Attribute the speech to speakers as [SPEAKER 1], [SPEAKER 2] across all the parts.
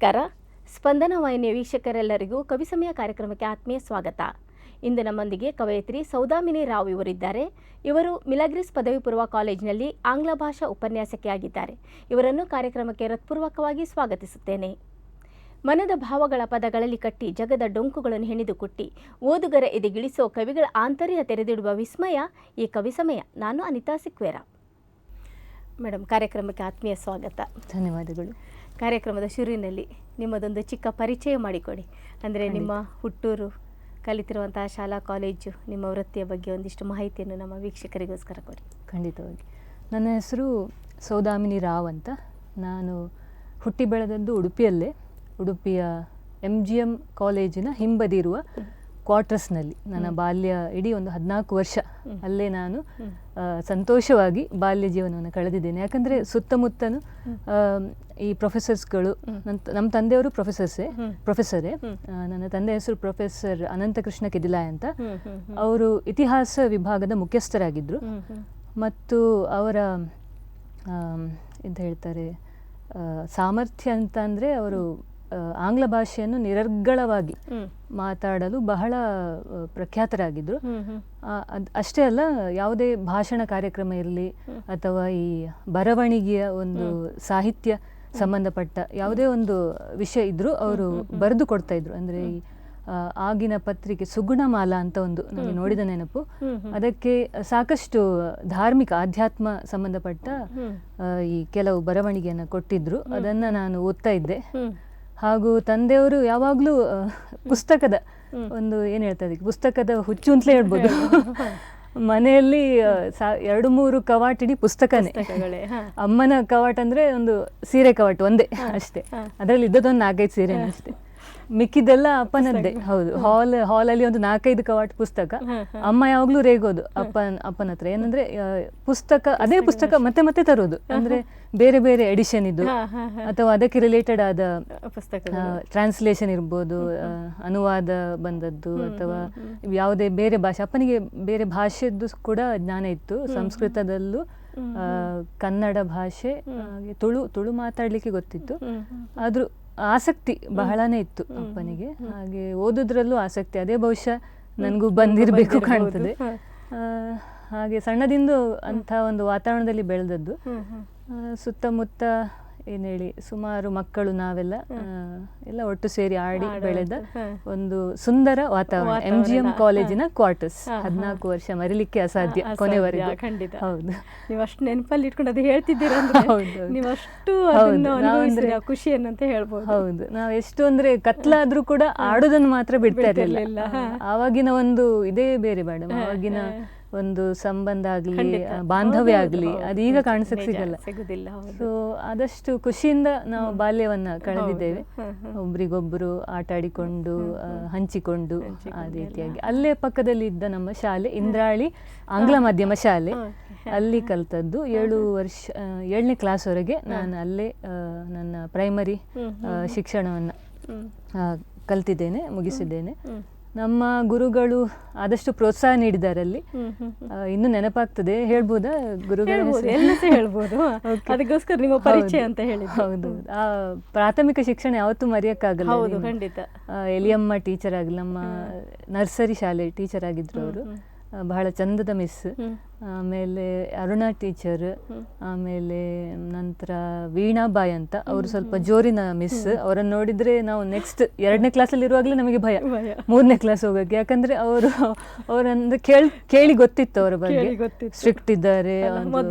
[SPEAKER 1] ನಮಸ್ಕಾರ. ಸ್ಪಂದನ ವಾಹಿನಿಯ ವೀಕ್ಷಕರೆಲ್ಲರಿಗೂ ಕವಿ ಸಮಯ ಕಾರ್ಯಕ್ರಮಕ್ಕೆ ಆತ್ಮೀಯ ಸ್ವಾಗತ. ಇಂದು ನಮ್ಮೊಂದಿಗೆ ಕವಯತ್ರಿ ಸೌದಾಮಿನಿ ರಾವ್ ಇವರಿದ್ದಾರೆ. ಇವರು ಮಿಲಗ್ರಿಸ್ ಪದವಿ ಪೂರ್ವ ಕಾಲೇಜಿನಲ್ಲಿ ಆಂಗ್ಲ ಭಾಷಾ ಉಪನ್ಯಾಸಕಿಯಾಗಿದ್ದಾರೆ ಇವರನ್ನು ಕಾರ್ಯಕ್ರಮಕ್ಕೆ ಹೃತ್ಪೂರ್ವಕವಾಗಿ ಸ್ವಾಗತಿಸುತ್ತೇನೆ. ಮನದ ಭಾವಗಳ ಪದಗಳಲ್ಲಿ ಕಟ್ಟಿ ಜಗದ ಡೊಂಕುಗಳನ್ನು ಹೆಣೆದು ಕುಟ್ಟಿ ಓದುಗರ ಎದೆಗಿಳಿಸೋ ಕವಿಗಳ ಆಂತರ್ಯ ತೆರೆದಿಡುವ ವಿಸ್ಮಯ ಈ ಕವಿ ಸಮಯ. ನಾನು ಅನಿತಾ ಸಿಕ್ವೇರ. ಮೇಡಮ್ ಕಾರ್ಯಕ್ರಮಕ್ಕೆ ಆತ್ಮೀಯ ಸ್ವಾಗತ.
[SPEAKER 2] ಧನ್ಯವಾದಗಳು.
[SPEAKER 1] ಕಾರ್ಯಕ್ರಮದ ಶುರುವಿನಲ್ಲಿ ನಿಮ್ಮದೊಂದು ಚಿಕ್ಕ ಪರಿಚಯ ಮಾಡಿಕೊಡಿ. ಅಂದರೆ ನಿಮ್ಮ ಹುಟ್ಟೂರು ಕಲಿತಿರುವಂತಹ ಶಾಲಾ ಕಾಲೇಜು ನಿಮ್ಮ ವೃತ್ತಿಯ ಬಗ್ಗೆ ಒಂದಿಷ್ಟು ಮಾಹಿತಿಯನ್ನು ನಮ್ಮ ವೀಕ್ಷಕರಿಗೋಸ್ಕರ ಕೊಡಿ.
[SPEAKER 2] ಖಂಡಿತವಾಗಿ. ನನ್ನ ಹೆಸರು ಸೌದಾಮಿನಿ ರಾವ್ ಅಂತ. ನಾನು ಹುಟ್ಟಿ ಬೆಳೆದದ್ದು ಉಡುಪಿಯಲ್ಲೇ ಉಡುಪಿಯ ಎಂ ಜಿ ಎಂ ಕಾಲೇಜಿನ ಹಿಂಬದಿ ಇರುವ ಕ್ವಾರ್ಟರ್ಸ್ನಲ್ಲಿ ನನ್ನ ಬಾಲ್ಯ ಇಡೀ ಒಂದು ಹದಿನಾಲ್ಕು ವರ್ಷ ಅಲ್ಲೇ ನಾನು ಸಂತೋಷವಾಗಿ ಬಾಲ್ಯ ಜೀವನವನ್ನು ಕಳೆದಿದ್ದೇನೆ. ಯಾಕಂದರೆ ಸುತ್ತಮುತ್ತನು ಈ ಪ್ರೊಫೆಸರ್ಸ್ಗಳು ನನ್ನ ನಮ್ಮ ತಂದೆಯವರು ಪ್ರೊಫೆಸರ್ಸೇ ಪ್ರೊಫೆಸರೇ ನನ್ನ ತಂದೆ ಹೆಸರು ಪ್ರೊಫೆಸರ್ ಅನಂತಕೃಷ್ಣ ಕೆದಿಲಾಯ್ ಅಂತ. ಅವರು ಇತಿಹಾಸ ವಿಭಾಗದ ಮುಖ್ಯಸ್ಥರಾಗಿದ್ದರು ಮತ್ತು ಅವರ ಎಂತ ಹೇಳ್ತಾರೆ ಸಾಮರ್ಥ್ಯ ಅಂತ ಅಂದರೆ ಅವರು ಆಂಗ್ಲ ಭಾಷೆಯನ್ನು ನಿರರ್ಗಳವಾಗಿ ಮಾತಾಡಲು ಬಹಳ ಪ್ರಖ್ಯಾತರಾಗಿದ್ದರು ಅಷ್ಟೇ ಅಲ್ಲ ಯಾವುದೇ ಭಾಷಣ ಕಾರ್ಯಕ್ರಮ ಇರಲಿ ಅಥವಾ ಈ ಬರವಣಿಗೆಯ ಒಂದು ಸಾಹಿತ್ಯ ಸಂಬಂಧಪಟ್ಟ ಯಾವುದೇ ಒಂದು ವಿಷಯ ಇದ್ರೂ ಅವರು ಬರೆದು ಕೊಡ್ತಾ ಇದ್ರು. ಅಂದ್ರೆ ಈ ಆಗಿನ ಪತ್ರಿಕೆ ಸುಗುಣಮಾಲ ಅಂತ ಒಂದು ನನಗೆ ನೋಡಿದ ನೆನಪು. ಅದಕ್ಕೆ ಸಾಕಷ್ಟು ಧಾರ್ಮಿಕ ಆಧ್ಯಾತ್ಮ ಸಂಬಂಧಪಟ್ಟ ಈ ಕೆಲವು ಬರವಣಿಗೆಯನ್ನು ಕೊಟ್ಟಿದ್ರು. ಅದನ್ನ ನಾನು ಓದ್ತಾ ಇದ್ದೆ. ಹಾಗೂ ತಂದೆಯವರು ಯಾವಾಗಲೂ ಪುಸ್ತಕದ ಒಂದು ಏನು ಹೇಳ್ತಾರೆ ಅದಕ್ಕೆ, ಪುಸ್ತಕದ ಹುಚ್ಚು ಅಂತಲೇ ಹೇಳ್ಬೋದು. ಮನೆಯಲ್ಲಿ ಸಾ- ಎರಡು ಮೂರು ಕವಾಟಿಡಿ ಪುಸ್ತಕನೇ. ಅಮ್ಮನ ಕವಾಟ ಅಂದ್ರೆ ಒಂದು ಸೀರೆ ಕವಾಟು ಒಂದೇ ಅಷ್ಟೇ. ಅದರಲ್ಲಿ ಇದ್ದದೊಂದು ನಾಲ್ಕೈದು ಸೀರೆ ಅಷ್ಟೇ. ಮಿಕ್ಕಿದ್ದೆಲ್ಲ ಅಪ್ಪನದ್ದೇ ಹೌದು. ಹಾಲ್ ಹಾಲಲ್ಲಿ ಒಂದು ನಾಲ್ಕೈದು ಕವಾಟ್ ಪುಸ್ತಕ. ಅಮ್ಮ ಯಾವಾಗ್ಲೂ ರೇಗೋದು ಅಪ್ಪನ ಅಪ್ಪನ ಹತ್ರ ಏನಂದ್ರೆ ಪುಸ್ತಕ ಅದೇ ಪುಸ್ತಕ ಮತ್ತೆ ಮತ್ತೆ ತರೋದು. ಅಂದ್ರೆ ಬೇರೆ ಬೇರೆ ಎಡಿಷನ್ ಇದು. ಅಥವಾ ಅದಕ್ಕೆ ರಿಲೇಟೆಡ್ ಆದ
[SPEAKER 1] ಪುಸ್ತಕ
[SPEAKER 2] ಟ್ರಾನ್ಸ್ಲೇಷನ್ ಇರ್ಬೋದು ಅನುವಾದ ಬಂದದ್ದು ಅಥವಾ ಯಾವುದೇ ಬೇರೆ ಭಾಷೆ ಅಪ್ಪನಿಗೆ ಬೇರೆ ಭಾಷೆದ್ದು ಕೂಡ ಜ್ಞಾನ ಇತ್ತು. ಸಂಸ್ಕೃತದಲ್ಲೂ ಕನ್ನಡ ಭಾಷೆ ಹಾಗೆ ತುಳು ತುಳು ಮಾತಾಡ್ಲಿಕ್ಕೆ ಗೊತ್ತಿತ್ತು. ಆದ್ರೂ ಆಸಕ್ತಿ ಬಹಳನೇ ಇತ್ತು ಅಪ್ಪನಿಗೆ. ಹಾಗೆ ಓದೋದ್ರಲ್ಲೂ ಆಸಕ್ತಿ. ಅದೇ ಬಹುಶಃ ನನಗೂ ಬಂದಿರಬೇಕು ಕಾಣ್ತದೆ. ಆ, ಹಾಗೆ ಸಣ್ಣದಿಂದ ಅಂತ ಒಂದು ವಾತಾವರಣದಲ್ಲಿ ಬೆಳೆದದ್ದು. ಸುತ್ತಮುತ್ತ ಏನು ಹೇಳಿ ಸುಮಾರು ಮಕ್ಕಳು ನಾವೆಲ್ಲ ಎಲ್ಲ ಒಟ್ಟು ಸೇರಿ ಆಡಿ ಬೆಳೆದ ಒಂದು ಸುಂದರ ವಾತಾವರಣ ಎಂ ಜಿ ಎಂ ಕಾಲೇಜಿನ ಕ್ವಾರ್ಟರ್ಸ್ ಹದಿನಾಲ್ಕು ವರ್ಷ ಮರಿಲಿಕ್ಕೆ ಅಸಾಧ್ಯ ಕೊನೆವರೆಗೆ.
[SPEAKER 1] ಖಂಡಿತ.
[SPEAKER 2] ಹೌದು.
[SPEAKER 1] ನೀವು ಅಷ್ಟು ನೆನಪಲ್ಲಿ ಇಟ್ಕೊಂಡು ಅದು ಹೇಳ್ತಿದ್ದೀರಾ
[SPEAKER 2] ಹೌದು.
[SPEAKER 1] ನೀವು ಅಷ್ಟು ಖುಷಿ ಅಂತ ಹೇಳ್ಬೋದು.
[SPEAKER 2] ಹೌದು. ನಾವು ಎಷ್ಟು ಅಂದ್ರೆ ಕತ್ಲಾದ್ರೂ ಕೂಡ ಆಡೋದನ್ನು ಮಾತ್ರ ಬಿಡ್ತಾ ಇರಲಿಲ್ಲ. ಆವಾಗಿನ ಒಂದು ಇದೇ ಬೇರೆ ಮೇಡಮ್ ಆವಾಗಿನ ಒಂದು ಸಂಬಂಧ ಆಗಲಿ ಬಾಂಧವ್ಯ ಆಗಲಿ ಅದು ಈಗ
[SPEAKER 1] ಕಾಣಿಸಕ್ಕೆ
[SPEAKER 2] ಕಾಣಿಸಕ್ ಸಿಗಲ್ಲ. ಸೊ ಆದಷ್ಟು ಖುಷಿಯಿಂದ ನಾವು ಬಾಲ್ಯವನ್ನ ಕಳೆದಿದ್ದೇವೆ. ಒಬ್ರಿಗೊಬ್ರು ಆಟ ಆಡಿಕೊಂಡು ಹಂಚಿಕೊಂಡು ಆ ರೀತಿಯಾಗಿ. ಅಲ್ಲೇ ಪಕ್ಕದಲ್ಲಿ ಇದ್ದ ನಮ್ಮ ಶಾಲೆ ಇಂದ್ರಾಳಿ ಆಂಗ್ಲ ಮಾಧ್ಯಮ ಶಾಲೆ. ಅಲ್ಲಿ ಕಲ್ತದ್ದು. ಏಳು ವರ್ಷ ಏಳನೇ ಕ್ಲಾಸ್ವರೆಗೆ ನಾನು ಅಲ್ಲೇ ನನ್ನ ಪ್ರೈಮರಿ ಶಿಕ್ಷಣವನ್ನು. ಕಲ್ತಿದ್ದೇನೆ ಮುಗಿಸಿದ್ದೇನೆ. ನಮ್ಮ ಗುರುಗಳು ಆದಷ್ಟು ಪ್ರೋತ್ಸಾಹ ನೀಡಿದ್ದಾರೆ ಅಲ್ಲಿ ಇನ್ನು ನೆನಪಾಗ್ತದೆ. ಹೇಳ್ಬೋದಾ ಗುರುಗಳ
[SPEAKER 1] ಹೇಳ್ಬೋದು ಅದಕ್ಕೋಸ್ಕರ ನಿಮ್ಮ ಪರಿಚಯ ಅಂತ ಹೇಳಿ
[SPEAKER 2] ಹೌದು ಆ ಪ್ರಾಥಮಿಕ ಶಿಕ್ಷಣ ಯಾವತ್ತು ಮರೆಯಕ್ಕಾಗಲ್ಲ
[SPEAKER 1] ಹೌದು. ಖಂಡಿತ.
[SPEAKER 2] ಎಲಿಯಮ್ಮ ಟೀಚರ್ ಆಗಲಿ ನಮ್ಮ ನರ್ಸರಿ ಶಾಲೆ ಟೀಚರ್ ಆಗಿದ್ರು ಅವರು. ಬಹಳ ಚಂದದ ಮಿಸ್ ಆಮೇಲೆ ಅರುಣಾ ಟೀಚರ್ ಆಮೇಲೆ ನಂತರ ವೀಣಾಬಾಯಿ ಅಂತ ಅವರು ಸ್ವಲ್ಪ ಜೋರಿನ ಮಿಸ್ ಅವರನ್ನು ನೋಡಿದ್ರೆ ನಾವು ನೆಕ್ಸ್ಟ್ ಎರಡನೇ ಕ್ಲಾಸಲ್ಲಿ ಇರುವಾಗಲೇ ನಮಗೆ ಭಯ. ಮೂರನೇ ಕ್ಲಾಸ್ ಹೋಗಕ್ಕೆ ಯಾಕಂದ್ರೆ ಅವರು ಅವರಂದ್ರೆ ಕೇಳಿ ಕೇಳಿ ಗೊತ್ತಿತ್ತು ಅವರ ಬಗ್ಗೆ. ಸ್ಟ್ರಿಕ್ಟ್ ಇದ್ದಾರೆ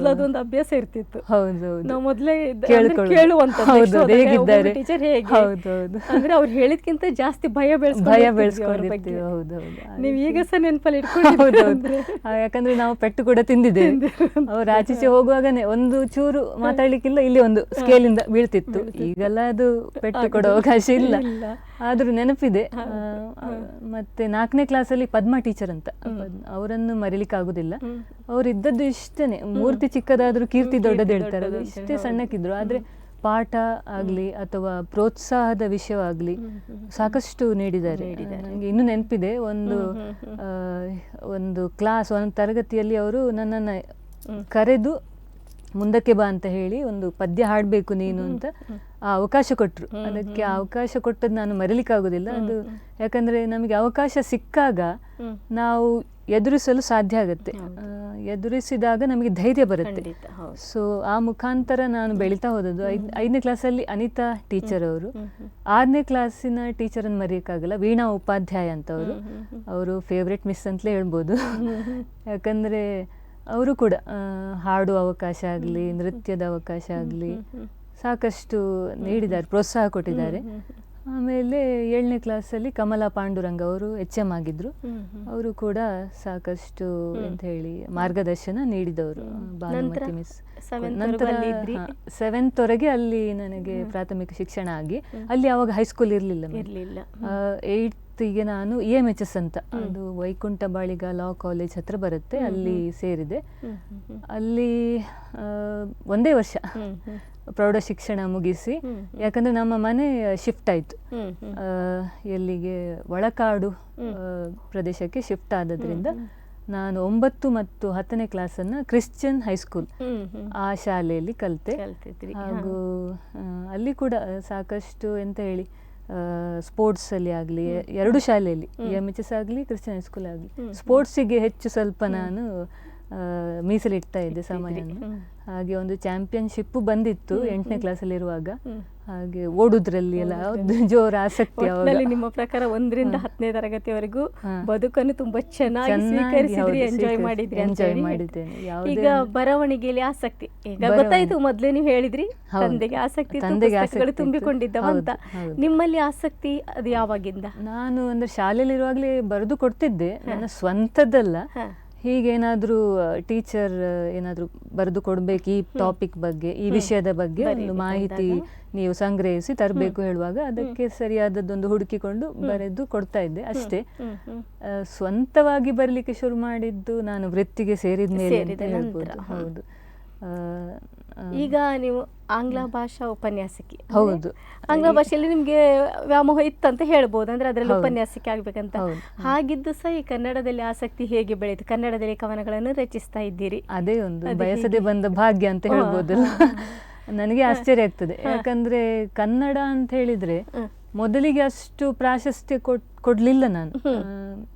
[SPEAKER 1] ಅದೊಂದು ಅಭ್ಯಾಸ ಇರ್ತಿತ್ತು.
[SPEAKER 2] ಹೌದು
[SPEAKER 1] ನಾವು ಮೊದ್ಲೇ
[SPEAKER 2] ಕೇಳ್ಕೊಳ್ಳೋದು. ಹೌದು, ಹೇಗಿದ್ದಾರೆ?
[SPEAKER 1] ಒಬ್ಬೊಬ್ರು teacher ಹೇಗೆ?
[SPEAKER 2] ಹೌದು, ಹೌದು.
[SPEAKER 1] ಅಂದ್ರೆ ಅವ್ರು ಹೇಳಿದ್ಕಿಂತ ಜಾಸ್ತಿ ಭಯ ಬೆಳೆಸ್
[SPEAKER 2] ಭಯ. ಬೆಳೆಸ್ಕೊಂಡಿರ್ತೀವಿ. ಹೌದು ಹೌದು
[SPEAKER 1] ನೀವು ಈಗ ಸಹ ನೆನಪಲ್ಲಿ
[SPEAKER 2] ಆ, ಯಾಕಂದ್ರೆ ನಾವು ಪೆಟ್ಟು ಕೂಡ ತಿಂದಿದ್ದೇವೆ ಅವ್ರು ಆಚೀಚೆ ಹೋಗುವಾಗನೇ ಒಂದು ಚೂರು ಮಾತಾಡ್ಲಿಕ್ಕಿಲ್ಲ ಇಲ್ಲಿ ಒಂದು ಸ್ಕೇಲ್ ಇಂದ ಬೀಳ್ತಿತ್ತು. ಈಗೆಲ್ಲ ಅದು ಪೆಟ್ಟು ಕೊಡೋ ಅವಕಾಶ ಇಲ್ಲ. ಆದ್ರೂ ನೆನಪಿದೆ. ಮತ್ತೆ ನಾಲ್ಕನೇ ಕ್ಲಾಸಲ್ಲಿ ಪದ್ಮ ಟೀಚರ್ ಅಂತ. ಅವರನ್ನು ಮರಿಲಿಕ್ಕೆ ಆಗುದಿಲ್ಲ. ಅವ್ರು ಇದ್ದದ್ದು ಇಷ್ಟೇನೆ. ಮೂರ್ತಿ ಚಿಕ್ಕದಾದ್ರೂ ಕೀರ್ತಿ ದೊಡ್ಡದು ಹೇಳ್ತಾರೆ. ಅದು ಇಷ್ಟೇ ಸಣ್ಣಕ್ಕಿದ್ರು. ಆದ್ರೆ ಪಾಠ ಆಗಲಿ ಅಥವಾ ಪ್ರೋತ್ಸಾಹದ ವಿಷಯವಾಗಲಿ ಸಾಕಷ್ಟು ನೀಡಿದ್ದಾರೆ. ನನಗೆ ಇನ್ನೂ ನೆನಪಿದೆ. ಒಂದು ಒಂದು ಕ್ಲಾಸ್ ಒಂದು ತರಗತಿಯಲ್ಲಿ ಅವರು ನನ್ನನ್ನು ಕರೆದು ಮುಂದಕ್ಕೆ ಬಾ ಅಂತ ಹೇಳಿ ಒಂದು ಪದ್ಯ ಹಾಡಬೇಕು ನೀನು ಅಂತ ಆ ಅವಕಾಶ ಕೊಟ್ಟರು ಅದಕ್ಕೆ ಆ ಅವಕಾಶ ಕೊಟ್ಟದ್ದು ನಾನು ಮರಿಲಿಕ್ಕಾಗೋದಿಲ್ಲ. ಅದು ಯಾಕಂದರೆ ನಮಗೆ ಅವಕಾಶ ಸಿಕ್ಕಾಗ ನಾವು ಎದುರಿಸಲು ಸಾಧ್ಯ ಆಗುತ್ತೆ. ಎದುರಿಸಿದಾಗ ನಮಗೆ ಧೈರ್ಯ ಬರುತ್ತೆ. ಸೊ ಆ ಮುಖಾಂತರ ನಾನು ಬೆಳೀತಾ ಹೋದದ್ದು. ಐದ್ ಐದನೇ ಕ್ಲಾಸಲ್ಲಿ ಅನಿತಾ ಟೀಚರ್ ಅವರು. ಆರನೇ ಕ್ಲಾಸಿನ ಟೀಚರನ್ನು ಮರೆಯೋಕ್ಕಾಗಲ್ಲ. ವೀಣಾ ಉಪಾಧ್ಯಾಯ ಅಂತ ಅವರು. ಅವರು ಫೇವ್ರೆಟ್ ಮಿಸ್ ಅಂತಲೇ ಹೇಳ್ಬೋದು. ಯಾಕಂದರೆ ಅವರು ಕೂಡ ಹಾಡು ಹಾಡುವ ಅವಕಾಶ ಆಗಲಿ ನೃತ್ಯದ ಅವಕಾಶ ಆಗಲಿ ಸಾಕಷ್ಟು ನೀಡಿದ್ದಾರೆ ಪ್ರೋತ್ಸಾಹ ಕೊಟ್ಟಿದ್ದಾರೆ. ಆಮೇಲೆ ಏಳನೇ ಕ್ಲಾಸಲ್ಲಿ ಕಮಲಾ ಪಾಂಡುರಂಗ ಅವರು ಎಚ್ ಎಂ ಆಗಿದ್ರು. ಅವರು ಕೂಡ ಸಾಕಷ್ಟು ಅಂತ ಹೇಳಿ ಮಾರ್ಗದರ್ಶನ ನೀಡಿದವರು ಭಾನುಮತಿ ಮಿಸ್ ನಂತರ? ಸೆವೆಂತ್ ವರೆಗೆ ಅಲ್ಲಿ ನನಗೆ ಪ್ರಾಥಮಿಕ ಶಿಕ್ಷಣ ಆಗಿ. ಅಲ್ಲಿ ಅವಾಗ ಹೈಸ್ಕೂಲ್ ಇರಲಿಲ್ಲ
[SPEAKER 1] ಇರ್ಲಿಲ್ಲ
[SPEAKER 2] ಈಗ ನಾನು ಇ ಎಂ ಎಚ್ ಎಸ್ ಅಂತ ಅದು ವೈಕುಂಠ ಬಾಳಿಗ ಲಾ ಕಾಲೇಜ್ ಹತ್ರ ಬರುತ್ತೆ ಅಲ್ಲಿ ಸೇರಿದೆ. ಅಲ್ಲಿ ಒಂದೇ ವರ್ಷ. ಪ್ರೌಢ ಶಿಕ್ಷಣ ಮುಗಿಸಿ. ಯಾಕಂದ್ರೆ ನಮ್ಮ ಮನೆ ಶಿಫ್ಟ್ ಆಯ್ತು. ಎಲ್ಲಿಗೆ? ಒಳಕಾಡು ಪ್ರದೇಶಕ್ಕೆ ಶಿಫ್ಟ್ ಆದದ್ರಿಂದ ನಾನು ಒಂಬತ್ತು ಮತ್ತು ಹತ್ತನೇ ಕ್ಲಾಸನ್ನು ಕ್ರಿಶ್ಚಿಯನ್ ಹೈಸ್ಕೂಲ್. ಆ ಶಾಲೆಯಲ್ಲಿ ಕಲಿತೆ. ಹಾಗೂ ಅಲ್ಲಿ ಕೂಡ ಸಾಕಷ್ಟು ಎಂತ ಹೇಳಿ ಸ್ಪೋರ್ಟ್ಸಲ್ಲಿ ಆಗಲಿ ಎರಡು ಶಾಲೆಯಲ್ಲಿ ಎಂ ಎಚ್ ಎಸ್ ಆಗಲಿ ಕ್ರಿಶ್ಚಿಯನ್ ಹೈಸ್ಕೂಲ್ ಆಗಲಿ. ಸ್ಪೋರ್ಟ್ಸಿಗೆ ಹೆಚ್ಚು ಸ್ವಲ್ಪ ನಾನು ಮೀಸಲಿಡ್ತಾ ಇದ್ದೆ
[SPEAKER 1] ಸಾಮಾನ್ಯ
[SPEAKER 2] ಹಾಗೆ ಒಂದು ಚಾಂಪಿಯನ್ಶಿಪ್ ಬಂದಿತ್ತು ಎಂಟನೇ ಕ್ಲಾಸಲ್ಲಿರುವಾಗ. ಹಾಗೆ ಓಡುದ್ರಲ್ಲಿ ಎಲ್ಲ ಜೋರ ಆಸಕ್ತಿ
[SPEAKER 1] ಅವರಲ್ಲಿ ನಿಮ್ಮ ಪ್ರಕಾರ ಒಂದರಿಂದ ಹತ್ತನೇ ತರಗತಿವರೆಗೂ ಬದುಕನ್ನು ತುಂಬಾ ಚೆನ್ನಾಗಿ ಸ್ವೀಕರಿಸಿದ್ರಿ ಎಂಜಾಯ್ ಮಾಡಿದ್ರಿ ಎಂಜಾಯ್
[SPEAKER 2] ಮಾಡಿದ್ದೇನೆ.
[SPEAKER 1] ಈಗ ಬರವಣಿಗೆಯಲ್ಲಿ ಆಸಕ್ತಿ. ಈಗ ಗೊತ್ತಾಯ್ತು ಮೊದ್ಲೇ ನೀವು ಹೇಳಿದ್ರಿ. ತಂದೆಗೆ ಆಸಕ್ತಿ
[SPEAKER 2] ತಂದೆಗೆ ಆಸಕ್ತಿಗಳು
[SPEAKER 1] ತುಂಬಿಕೊಂಡಿದ್ದವ ಅಂತ. ನಿಮ್ಮಲ್ಲಿ ಆಸಕ್ತಿ ಅದು ಯಾವಾಗಿಂದ?
[SPEAKER 2] ನಾನು ಅಂದ್ರೆ ಶಾಲೆಯಲ್ಲಿರುವಾಗಲೇ ಬರೆದು ಕೊಡ್ತಿದ್ದೆ. ನನ್ನ ಸ್ವಂತದ್ದಲ್ಲ. ಹೀಗೇನಾದ್ರೂ ಟೀಚರ್ ಏನಾದರೂ ಬರೆದು ಕೊಡ್ಬೇಕು ಈ ಟಾಪಿಕ್ ಬಗ್ಗೆ ಈ ವಿಷಯದ ಬಗ್ಗೆ ಒಂದು ಮಾಹಿತಿ ನೀವು ಸಂಗ್ರಹಿಸಿ ತರಬೇಕು ಹೇಳುವಾಗ ಅದಕ್ಕೆ ಸರಿಯಾದದ್ದೊಂದು ಹುಡುಕಿಕೊಂಡು ಬರೆದು ಕೊಡ್ತಾ ಇದ್ದೆ ಅಷ್ಟೇ. ಸ್ವಂತವಾಗಿ ಬರಲಿಕ್ಕೆ ಶುರು ಮಾಡಿದ್ದು ನಾನು ವೃತ್ತಿಗೆ ಸೇರಿದ ಮೇಲೆ ಅಂತ ಹೇಳ್ಬೋದು. ಹೌದು.
[SPEAKER 1] ಈಗ ನೀವು ಆಂಗ್ಲ ಭಾಷಾ ಉಪನ್ಯಾಸಕಿ
[SPEAKER 2] ಹೌದು.
[SPEAKER 1] ಆಂಗ್ಲ ಭಾಷೆಯಲ್ಲಿ ನಿಮ್ಗೆ ವ್ಯಾಮೋಹ ಇತ್ತಂತ ಹೇಳ್ಬೋದು ಅಂದ್ರೆ ಅದರಲ್ಲಿ. ಉಪನ್ಯಾಸಕಿ ಆಗ್ಬೇಕಂತ. ಹಾಗಿದ್ದು ಸಹ ಈ ಕನ್ನಡದಲ್ಲಿ ಆಸಕ್ತಿ ಹೇಗೆ ಬೆಳೆಯಿತು? ಕನ್ನಡದಲ್ಲಿ ಕವನಗಳನ್ನು ರಚಿಸ್ತಾ ಇದ್ದೀರಿ.
[SPEAKER 2] ಅದೇ ಒಂದು ಬಯಸದೆ ಬಂದ ಭಾಗ್ಯ ಅಂತ
[SPEAKER 1] ಹೇಳ್ಬೋದು
[SPEAKER 2] ಹೇಳ್ಬೋದಲ್ಲ. ನನಗೆ ಆಶ್ಚರ್ಯ ಆಗ್ತದೆ. ಯಾಕಂದ್ರೆ ಕನ್ನಡ ಅಂತ ಹೇಳಿದ್ರೆ. ಮೊದಲಿಗೆ ಅಷ್ಟು ಪ್ರಾಶಸ್ತ್ಯ ಕೊಡ್ ಕೊಡ್ಲಿಲ್ಲ ನಾನು.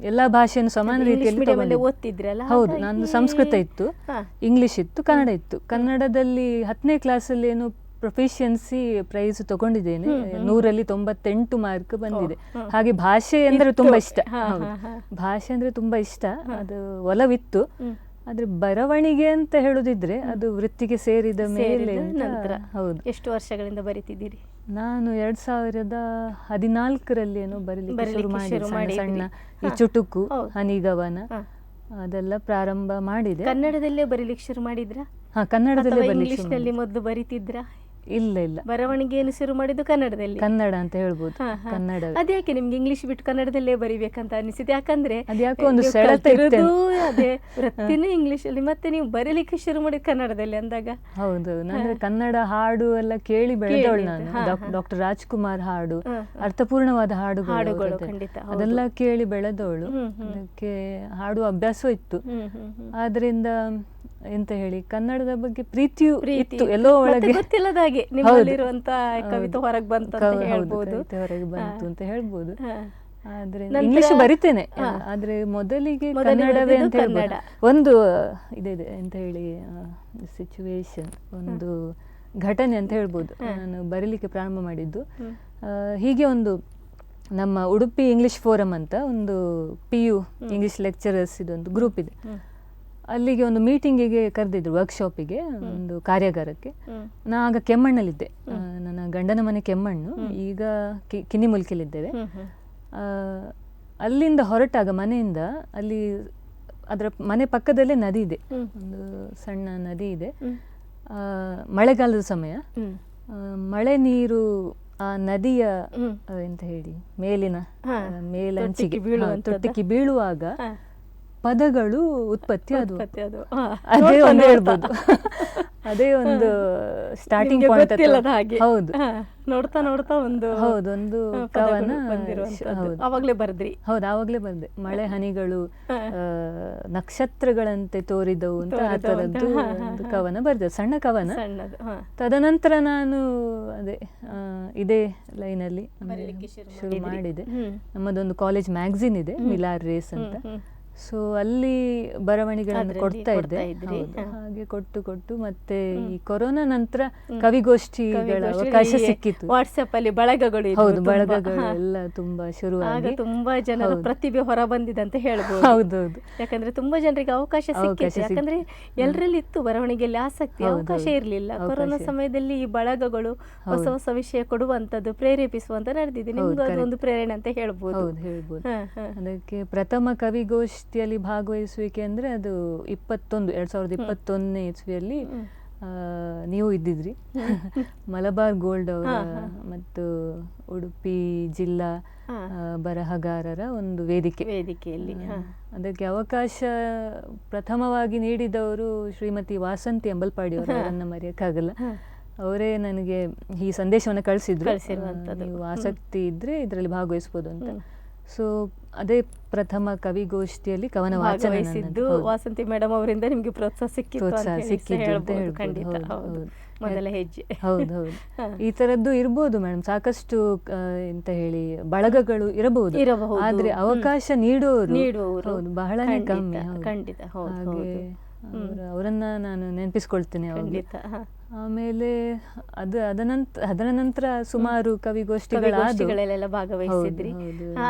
[SPEAKER 2] ಎಲ್ಲಾ ಭಾಷೆಯನ್ನು ಸಮಾನ ರೀತಿಯಲ್ಲಿ.
[SPEAKER 1] ಓದ್ತಿದ್ರಲ್ಲ
[SPEAKER 2] ಹೌದು
[SPEAKER 1] ನಾನು
[SPEAKER 2] ನಂದು ಸಂಸ್ಕೃತ ಇತ್ತು. ಇಂಗ್ಲಿಷ್ ಇತ್ತು ಕನ್ನಡ ಇತ್ತು. ಕನ್ನಡದಲ್ಲಿ ಹತ್ತನೇ ಕ್ಲಾಸಲ್ಲಿ ಏನು ಪ್ರೊಫಿಷಿಯನ್ಸಿ ಪ್ರೈಸ್ ತಗೊಂಡಿದ್ದೇನೆ. ನೂರಲ್ಲಿ ತೊಂಬತ್ತೆಂಟು ಮಾರ್ಕ್ ಬಂದಿದೆ. ಹಾಗೆ ಭಾಷೆ ಅಂದ್ರೆ ತುಂಬಾ ಇಷ್ಟ. ಭಾಷೆ ಅಂದ್ರೆ ತುಂಬಾ ಇಷ್ಟ. ಅದು ಒಲವಿತ್ತು. ಆದ್ರೆ ಬರವಣಿಗೆ ಅಂತ ಹೇಳುದಿದ್ರೆ ಅದು ವೃತ್ತಿಗೆ ಸೇರಿದ ಮೇಲೆ
[SPEAKER 1] ನಂತರ.
[SPEAKER 2] ಹೌದು.
[SPEAKER 1] ಎಷ್ಟು ವರ್ಷಗಳಿಂದ ಬರೀತಿದ್ದೀರಿ?
[SPEAKER 2] ನಾನು ಎರಡ್ ಸಾವಿರದ ಹದಿನಾಲ್ಕರಲ್ಲಿ ಏನೋ ಬರಲಿಕ್ಕೆ ಶುರು
[SPEAKER 1] ಶುರು
[SPEAKER 2] ಸಣ್ಣ ಸಣ್ಣ ಈ ಚುಟುಕು ಹನಿಗವನ. ಅದೆಲ್ಲ ಪ್ರಾರಂಭ ಮಾಡಿದೆ.
[SPEAKER 1] ಕನ್ನಡದಲ್ಲೇ ಬರೀಲಿಕ್ಕೆ ಶುರು ಮಾಡಿದ್ರಾ?
[SPEAKER 2] ಹಾ ಕನ್ನಡದಲ್ಲೇ ಬರ್ಲಿಕ್ಕೆ ಮಾಡಿದೆ.
[SPEAKER 1] ಮೊದಲು ಬರೀತಿದ್ರಾ?
[SPEAKER 2] ಇಲ್ಲ ಇಲ್ಲ.
[SPEAKER 1] ಬರವಣಿಗೆಯನ್ನು ಶುರು ಮಾಡಿದ್ದು ಕನ್ನಡದಲ್ಲಿ.
[SPEAKER 2] ಕನ್ನಡ ಅಂತ ಹೇಳ್ಬೋದು. ಕನ್ನಡ.
[SPEAKER 1] ಅದ್ಯಾಕೆ ನಿಮ್ಗೆ ಇಂಗ್ಲಿಷ್ ಬಿಟ್ಟು ಕನ್ನಡದಲ್ಲೇ ಬರಿಬೇಕಂತ ಅನಿಸಿದೆ? ಯಾಕಂದ್ರೆ
[SPEAKER 2] ಅದ್ಯಾಕೆ ಒಂದು
[SPEAKER 1] ಅದೇ ವೃತ್ತಿನೂ ಇಂಗ್ಲಿಷ್ ಅಲ್ಲಿ ಮತ್ತೆ ನೀವು ಬರೀಲಿಕ್ಕೆ ಶುರು ಮಾಡಿದ ಕನ್ನಡದಲ್ಲಿ ಅಂದಾಗ?
[SPEAKER 2] ಹೌದು. ನಾನು ಕನ್ನಡ ಹಾಡು ಎಲ್ಲ ಕೇಳಿ ಬೆಳೆದವಳು ನಾನು. ಡಾಕ್ಟರ್ ರಾಜ್ಕುಮಾರ್ ಹಾಡು ಅರ್ಥಪೂರ್ಣವಾದ ಹಾಡುಗಳು. ಅದೆಲ್ಲ ಕೇಳಿ ಬೆಳೆದವಳು. ಅದಕ್ಕೆ ಹಾಡುವ ಅಭ್ಯಾಸ ಇತ್ತು. ಆದ್ರಿಂದ ಎಂತ ಹೇಳಿ ಕನ್ನಡದ ಬಗ್ಗೆ ಪ್ರೀತಿಯು
[SPEAKER 1] ಪ್ರೀತಿ.
[SPEAKER 2] ಇತ್ತು ಎಲ್ಲೋ ಒಳಗೆ.
[SPEAKER 1] ಗೊತ್ತಿಲ್ಲದ ಹಾಗೆ ನಿಮ್ಮಲ್ಲಿರುವಂತ ಕವಿತೆ ಹೊರಗೆ ಬಂತು ಅಂತ ಹೇಳ್ಬೋದು.
[SPEAKER 2] ಕವಿತೆ ಹೊರಗೆ ಬಂತು ಅಂತ ಹೇಳ್ಬೋದು. ಆದ್ರೆ ಇಂಗ್ಲಿಷ್ ಬರಿತೇನೆ. ಆದ್ರೆ ಮೊದಲಿಗೆ ಕನ್ನಡವೇ ಅಂತ ಹೇಳ್ಬೋದು. ಒಂದು ಇದಿದೆ ಅಂತ ಹೇಳಿ ಸಿಚುವೇಶನ್ ಒಂದು ಘಟನೆ ಅಂತ ಹೇಳ್ಬೋದು. ನಾನು ಬರೀಲಿಕ್ಕೆ ಪ್ರಾರಂಭ ಮಾಡಿದ್ದು. ಹೀಗೆ ಒಂದು ನಮ್ಮ ಉಡುಪಿ ಇಂಗ್ಲಿಷ್ ಫೋರಮ್ ಅಂತ ಒಂದು ಪಿ ಯು ಇಂಗ್ಲಿಷ್ ಲೆಕ್ಚರರ್ಸ್ ಇದೊಂದು ಗ್ರೂಪ್ ಇದೆ. ಅಲ್ಲಿಗೆ ಒಂದು ಮೀಟಿಂಗಿಗೆ ಕರೆದಿದ್ರು ವರ್ಕ್ಶಾಪಿಗೆ ಒಂದು ಕಾರ್ಯಾಗಾರಕ್ಕೆ. ನಾ ಆಗ ಕೆಮ್ಮಣ್ಣಲ್ಲಿದ್ದೆ. ನನ್ನ ಗಂಡನ ಮನೆ ಕೆಮ್ಮಣ್ಣು. ಈಗ ಕಿನ್ನಿಮುಲ್ಕಿಲಿದ್ದೇವೆ ಅಲ್ಲಿಂದ ಹೊರಟಾಗ ಮನೆಯಿಂದ ಅಲ್ಲಿ ಅದರ ಮನೆ ಪಕ್ಕದಲ್ಲೇ ನದಿ ಇದೆ. ಒಂದು ಸಣ್ಣ ನದಿ ಇದೆ. ಮಳೆಗಾಲದ ಸಮಯ. ಮಳೆ ನೀರು ಆ ನದಿಯ. ಎಂತ ಹೇಳಿ ಮೇಲಿನ ಮೇಲಂಚಿಗೆ
[SPEAKER 1] ತೊಟ್ಟಿಗೆ
[SPEAKER 2] ಬೀಳುವಾಗ. ಪದಗಳು ಉತ್ಪತ್ತಿ ಅದು.
[SPEAKER 1] ಅದು.
[SPEAKER 2] ಒಂದು ಹೇಳ್ಬೋದು. ಅದೇ ಒಂದು ಸ್ಟಾರ್ಟಿಂಗ್ ಪಾಯಿಂಟ್
[SPEAKER 1] ಹಾಗೆ.
[SPEAKER 2] ಹೌದು.
[SPEAKER 1] ನೋಡ್ತಾ ನೋಡ್ತಾ ಒಂದು
[SPEAKER 2] ಹೌದು ಒಂದು ಕವನ
[SPEAKER 1] ಅವಾಗಲೇ ಬರೆದ್ರಿ.
[SPEAKER 2] ಹೌದು ಆವಾಗಲೇ ಬಂದೆ ಮಳೆ ಹನಿಗಳು ನಕ್ಷತ್ರಗಳಂತೆ ತೋರಿದವು ಅಂತ ಆ ಥರದ್ದು ಒಂದು ಕವನ ಬರೆದೆ ಸಣ್ಣ ಕವನ. ತದನಂತರ ನಾನು ಅದೇ ಇದೇ ಲೈನಲ್ಲಿ
[SPEAKER 1] ಶುರು
[SPEAKER 2] ಮಾಡಿದೆ. ನಮ್ಮದೊಂದು ಕಾಲೇಜ್ ಮ್ಯಾಗ್ಝಿನ್ ಇದೆ ಮಿಲಾರ್ ರೇಸ್ ಅಂತ. ಸೊ ಅಲ್ಲಿ ಬರವಣಿಗೆಗಳನ್ನು ಕೊಡ್ತಾ ಇದ್ದೆ. ಹೌದು. ಹಾಗೆ ಕೊಟ್ಟು ಕೊಟ್ಟು ಮತ್ತೆ ಈ ಕೊರೋನಾ ನಂತರ ಕವಿಗೋಷ್ಠಿಗಳ
[SPEAKER 1] ಕವಿಗೋಷ್ಠಿ
[SPEAKER 2] ಅವಕಾಶ ಸಿಕ್ಕಿತ್ತು.
[SPEAKER 1] ವಾಟ್ಸಪ್ ಅಲ್ಲಿ ಬಳಗಗಳು
[SPEAKER 2] ಹೌದು ಬಳಗಗಳು. ಎಲ್ಲ ತುಂಬಾ ಶುರು
[SPEAKER 1] ತುಂಬಾ ಜನರು ಪ್ರತಿಭೆ ಹೊರ ಬಂದಿದೆ ಅಂತ ಹೇಳ್ಬೋದು.
[SPEAKER 2] ಹೌದೌದು.
[SPEAKER 1] ಯಾಕಂದ್ರೆ ತುಂಬಾ ಜನರಿಗೆ ಅವಕಾಶ ಸಿಕ್ಕಿತ್ತು. ಯಾಕಂದ್ರೆ ಎಲ್ಲರಲ್ಲಿ ಇತ್ತು ಬರವಣಿಗೆಯಲ್ಲಿ ಆಸಕ್ತಿ ಅವಕಾಶ
[SPEAKER 2] ಹೌದು.
[SPEAKER 1] ಇರಲಿಲ್ಲ. ಕೊರೋನಾ ಸಮಯದಲ್ಲಿ ಈ ಬಳಗಗಳು ಹೊಸ ಹೊಸ ವಿಷಯ ಕೊಡುವಂತದ್ದು ಪ್ರೇರೇಪಿಸುವಂತ ನಡೆದಿದೆ. ನಿಮ್ಗೆ ಒಂದು ಪ್ರೇರಣೆ ಅಂತ ಹೇಳ್ಬೋದು.
[SPEAKER 2] ಹೌದು. ಅದಕ್ಕೆ ಪ್ರಥಮ ಕವಿಗೋಷ್ಠಿಯಲ್ಲಿ ಭಾಗವಹಿಸುವಿಕೆ ಅಂದರೆ ಅದು ಇಪ್ಪತ್ತೊಂದು ಎರಡು ಸಾವಿರದ ಇಪ್ಪತ್ತೊಂದನೇ ಇಸ್ವಿಯಲ್ಲಿ ನೀವು ಇದ್ದಿದ್ರಿ. ಮಲಬಾರ್ ಗೋಲ್ಡ್ ಅವರ. ಮತ್ತು ಉಡುಪಿ ಜಿಲ್ಲಾ ಬರಹಗಾರರ ಒಂದು ವೇದಿಕೆ.
[SPEAKER 1] ವೇದಿಕೆಯಲ್ಲಿ.
[SPEAKER 2] ಅದಕ್ಕೆ ಅವಕಾಶ ಪ್ರಥಮವಾಗಿ ನೀಡಿದವರು ಶ್ರೀಮತಿ ವಾಸಂತಿ ಎಂಬಲ್ಪಾಡಿ ಅವರು ಅದನ್ನು ಮರೆಯೋಕ್ಕಾಗಲ್ಲ. ಅವರೇ ನನಗೆ ಈ ಸಂದೇಶವನ್ನು ಕಳಿಸಿದ್ರು. ನೀವು ಆಸಕ್ತಿ ಇದ್ರೆ ಇದರಲ್ಲಿ ಭಾಗವಹಿಸ್ಬೋದು ಅಂತ. ಸೊ ಅದೇ ಪ್ರಥಮ ಕವಿಗೋಷ್ಠಿಯಲ್ಲಿ ಕವನ ವಾಚನ
[SPEAKER 1] ಭಾಗವಹಿಸಿದ್ದು
[SPEAKER 2] ನನ್ನದು. ಹೌದು.
[SPEAKER 1] ವಾಸಂತಿ ಮೇಡಮ್ ಅವರಿಂದ ನಿಮಗೆ ಪ್ರೋತ್ಸಾಹ ಸಿಕ್ಕಿತ್ತು
[SPEAKER 2] ಸಿಕ್ಕಿದ್ದು ಅಂತ.
[SPEAKER 1] ಖಂಡಿತ. ಮೊದಲ ಹೆಜ್ಜೆ
[SPEAKER 2] ಹೌದು ಹೌದು ಈ ತರದ್ದು ಇರ್ಬೋದು ಮೇಡಮ್ ಸಾಕಷ್ಟು ಎಂತ ಹೇಳಿ ಬಳಗಗಳು ಇರಬಹುದು
[SPEAKER 1] ಇರಬಹುದು.
[SPEAKER 2] ಆದ್ರೆ ಅವಕಾಶ ನೀಡುವವರು
[SPEAKER 1] ನೀಡುವವರು
[SPEAKER 2] ಬಹಳ ಬಹಳನೇ ಕಮ್ಮಿ.
[SPEAKER 1] ಖಂಡಿತ,
[SPEAKER 2] ಹಾಗೆ ಅವರನ್ನ ನಾನು ನೆನಪಿಸ್ಕೊಳ್ತೇನೆ.
[SPEAKER 1] ಖಂಡಿತ.
[SPEAKER 2] ಆಮೇಲೆ ಅದು ಅದನಂತರ ಅದರ ನಂತರ ಸುಮಾರು
[SPEAKER 1] ಕವಿಗೋಷ್ಠಿಗಳೆಲ್ಲ ಭಾಗವಹಿಸಿದ್ರಿ.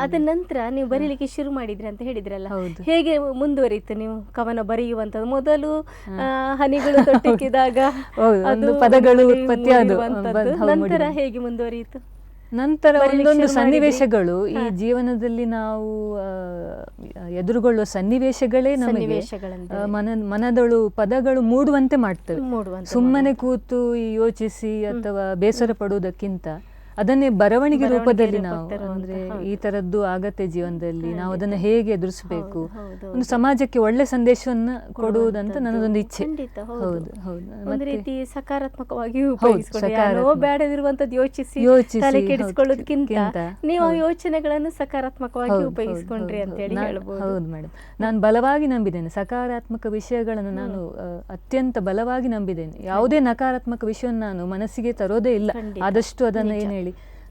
[SPEAKER 1] ಅದ ನಂತರ ನೀವು ಬರೀಲಿಕ್ಕೆ ಶುರು ಮಾಡಿದ್ರಿ ಅಂತ ಹೇಳಿದ್ರಲ್ಲ. ಹೇಗೆ ಮುಂದುವರಿಯಿತು ನೀವು ಕವನ ಬರೆಯುವಂತದ್ದು ಮೊದಲು ಹನಿಗಳು ತೊಟ್ಟಿಕ್ಕಿದಾಗ ಅದು
[SPEAKER 2] ಪದಗಳು ಉತ್ಪತ್ತಿ
[SPEAKER 1] ನಂತರ ಹೇಗೆ ಮುಂದುವರಿಯಿತು?
[SPEAKER 2] ನಂತರ ಒಂದೊಂದು? ಸನ್ನಿವೇಶಗಳು ಈ. ಜೀವನದಲ್ಲಿ ನಾವು ಎದುರುಗೊಳ್ಳುವ ಸನ್ನಿವೇಶಗಳೇ ನಮಗೆ ಮನ ಮನದಳು ಪದಗಳು ಮೂಡುವಂತೆ ಮಾಡ್ತವೆ ಸುಮ್ಮನೆ ಕೂತು ಯೋಚಿಸಿ ಅಥವಾ ಬೇಸರ ಪಡುವುದಕ್ಕಿಂತ ಅದನ್ನೇ ಬರವಣಿಗೆ ರೂಪದಲ್ಲಿ ನಾವು ಅಂದ್ರೆ ಈ ತರದ್ದು ಆಗತ್ತೆ ಜೀವನದಲ್ಲಿ. ನಾವು ಅದನ್ನ ಹೇಗೆ ಎದುರಿಸಬೇಕು? ಒಂದು ಸಮಾಜಕ್ಕೆ ಒಳ್ಳೆ ಸಂದೇಶವನ್ನ ಕೊಡುವುದಂತ. ನನ್ನದೊಂದು ಇಚ್ಛೆ.
[SPEAKER 1] ಹೌದು.
[SPEAKER 2] ಹೌದು
[SPEAKER 1] ಒಂದು ರೀತಿ ಸಕಾರಾತ್ಮಕವಾಗಿ. ಬೇಡದಿರುವಂತದ್ದು ಯೋಚಿಸಿ
[SPEAKER 2] ಯೋಚಿಸಿ,
[SPEAKER 1] ತಲೆ ಕೆಡಿಸಿಕೊಳ್ಳೋದಕ್ಕಿಂತ ನೀವು. ಯೋಚನೆಗಳನ್ನು ಸಕಾರಾತ್ಮಕವಾಗಿ ಉಪಯೋಗಿಸಿಕೊಂಡ್ರಿ ಅಂತ ಹೇಳಿ
[SPEAKER 2] ಹೌದು ಮೇಡಮ್. ನಾನು ಬಲವಾಗಿ ನಂಬಿದ್ದೇನೆ. ಸಕಾರಾತ್ಮಕ ವಿಷಯಗಳನ್ನು ನಾನು ಅತ್ಯಂತ ಬಲವಾಗಿ ನಂಬಿದ್ದೇನೆ. ಯಾವುದೇ ನಕಾರಾತ್ಮಕ ವಿಷಯವನ್ನು ನಾನು ಮನಸ್ಸಿಗೆ ತರೋದೇ ಇಲ್ಲ. ಆದಷ್ಟು ಅದನ್ನು ಏನ್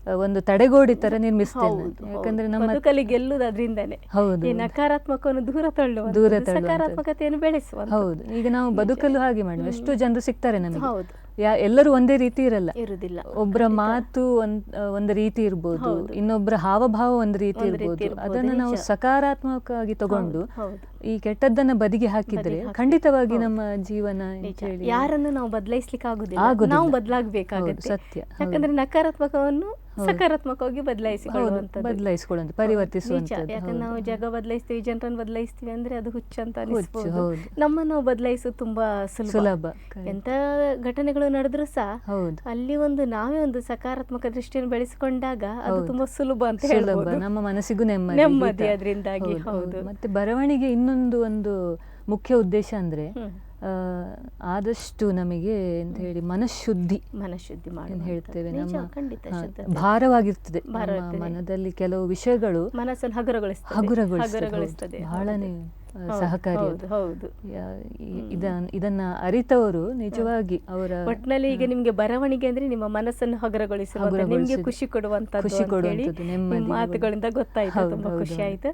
[SPEAKER 2] ಒಂದು ತಡೆಗೋಡಿ ತರ ನಿರ್ಮಿಸ್ತೇನೆ. ಯಾಕಂದ್ರೆ ನಮ್ಮ
[SPEAKER 1] ಬದುಕಲ್ಲಿ ಗೆಲ್ಲುದು ಅದರಿಂದನೇ
[SPEAKER 2] ಹೌದು
[SPEAKER 1] ಈ ನಕಾರಾತ್ಮಕವನ್ನು ದೂರ ತಳ್ಳುವ
[SPEAKER 2] ದೂರ
[SPEAKER 1] ಸಕಾರಾತ್ಮಕತೆಯನ್ನು ಬೆಳೆಸುವ
[SPEAKER 2] ಹೌದು. ಈಗ ನಾವು ಬದುಕಲು ಹಾಗೆ ಮಾಡಿ ಎಷ್ಟು ಜನರು ಸಿಗ್ತಾರೆ ನಮಗೆ?
[SPEAKER 1] ಹೌದು.
[SPEAKER 2] ಯಾ ಎಲ್ಲರೂ ಒಂದೇ ರೀತಿ ಇರಲ್ಲ.
[SPEAKER 1] ಇರುದಿಲ್ಲ
[SPEAKER 2] ಒಬ್ಬರ ಮಾತು ಒಂದ್ ರೀತಿ ಇರ್ಬೋದು. ಇನ್ನೊಬ್ಬರ ಹಾವಭಾವ ಒಂದು ರೀತಿ ಇರ್ಬೋದು. ಅದನ್ನು ನಾವು ಸಕಾರಾತ್ಮಕವಾಗಿ ತಗೊಂಡು ಈ ಕೆಟ್ಟದ್ದನ್ನ ಬದಿಗೆ ಹಾಕಿದ್ರೆ ಖಂಡಿತವಾಗಿ ನಮ್ಮ ಜೀವನ
[SPEAKER 1] ಯಾರನ್ನು ನಾವು ಬದಲಾಯಿಸ್ಲಿಕ್ಕೆ ಆಗುದಿಲ್ಲ. ನಾವು ಬದಲಾಗಬೇಕಾಗುತ್ತೆ.
[SPEAKER 2] ಸತ್ಯ.
[SPEAKER 1] ಯಾಕಂದ್ರೆ ನಕಾರಾತ್ಮಕವನ್ನು. ಸಕಾರಾತ್ಮಕವಾಗಿ ಬದಲಾಯಿಸಿಕೊಳ್ಳುವಂಥದ್ದು.
[SPEAKER 2] ಬದಲಾಯಿಸಿಕೊಳ್ಳುವಂತ
[SPEAKER 1] ಪರಿವರ್ತಿಸುವ
[SPEAKER 2] ಪರಿವರ್ತಿಸುವಂತದ್ದು
[SPEAKER 1] ಯಾಕಂದ್ರೆ ನಾವು ಜಾಗ ಬದಲಾಯಿಸ್ತೀವಿ ಜನರನ್ನು ಬದಲಾಯಿಸ್ತೀವಿ ಅಂದ್ರೆ ಅದು ಹುಚ್ಚ ಅಂತ ಅನಿಸ್ಬೋದು. ನಮ್ಮನ್ನು ನಾವು ಬದಲಾಯಿಸೋದು ತುಂಬಾ ಸುಲಭ. ಎಂತ ಘಟನೆಗಳು ನಡೆದ್ರು ಸಹ ಅಲ್ಲಿ ಒಂದು ನಾವೇ ಒಂದು ಸಕಾರಾತ್ಮಕ ದೃಷ್ಟಿಯನ್ನು ಬೆಳೆಸಿಕೊಂಡಾಗ ಅದು ತುಂಬಾ ಸುಲಭ ಅಂತ
[SPEAKER 2] ಹೇಳಬಹುದು
[SPEAKER 1] ಹೇಳ್ಬೋದು.
[SPEAKER 2] ನಮ್ಮ ಮನಸ್ಸಿಗೂ ನೆಮ್ಮದಿ
[SPEAKER 1] ನೆಮ್ಮದಿ. ಅದ್ರಿಂದಾಗಿ, ಹೌದು.
[SPEAKER 2] ಮತ್ತೆ ಬರವಣಿಗೆ ಇನ್ನೊಂದು ಒಂದು ಮುಖ್ಯ ಉದ್ದೇಶ ಅಂದ್ರೆ ಆದಷ್ಟು ನಮಗೆ ಅಂತ ಹೇಳಿ ಮನಃಶುದ್ಧಿ
[SPEAKER 1] ಮನಃಶುದ್ಧಿ ಮಾಡಿ.
[SPEAKER 2] ಹೇಳ್ತೇವೆ ನಮ್ಮ.
[SPEAKER 1] ಭಾರವಾಗಿರ್ತದೆ.
[SPEAKER 2] ಮನದಲ್ಲಿ ಕೆಲವು ವಿಷಯಗಳು
[SPEAKER 1] ಮನಸ್ಸನ್ನು ಹಗುರಗೊಳಿಸ್ತದೆ.
[SPEAKER 2] ಹಗುರಗೊಳಿಸ್ತದೆ, ಬಹಳನೇ ಸಹಕಾರಿ
[SPEAKER 1] ಹೌದು
[SPEAKER 2] ಇದನ್ನ ಅರಿತವರು ನಿಜವಾಗಿ ಅವರ
[SPEAKER 1] ಒಟ್ಟಿನಲ್ಲಿ ಈಗ ನಿಮ್ಗೆ ಬರವಣಿಗೆ ಅಂದ್ರೆ ನಿಮ್ಮ ಮನಸ್ಸನ್ನು ಹಗುರಗೊಳಿಸಿರುವಂತ ನಿಮ್ಗೆ ಖುಷಿ ಕೊಡುವಂತ
[SPEAKER 2] ಖುಷಿ
[SPEAKER 1] ಮಾತುಗಳಿಂದ ಗೊತ್ತಾಯ್ತು ತುಂಬಾ ಖುಷಿ ಆಯ್ತು.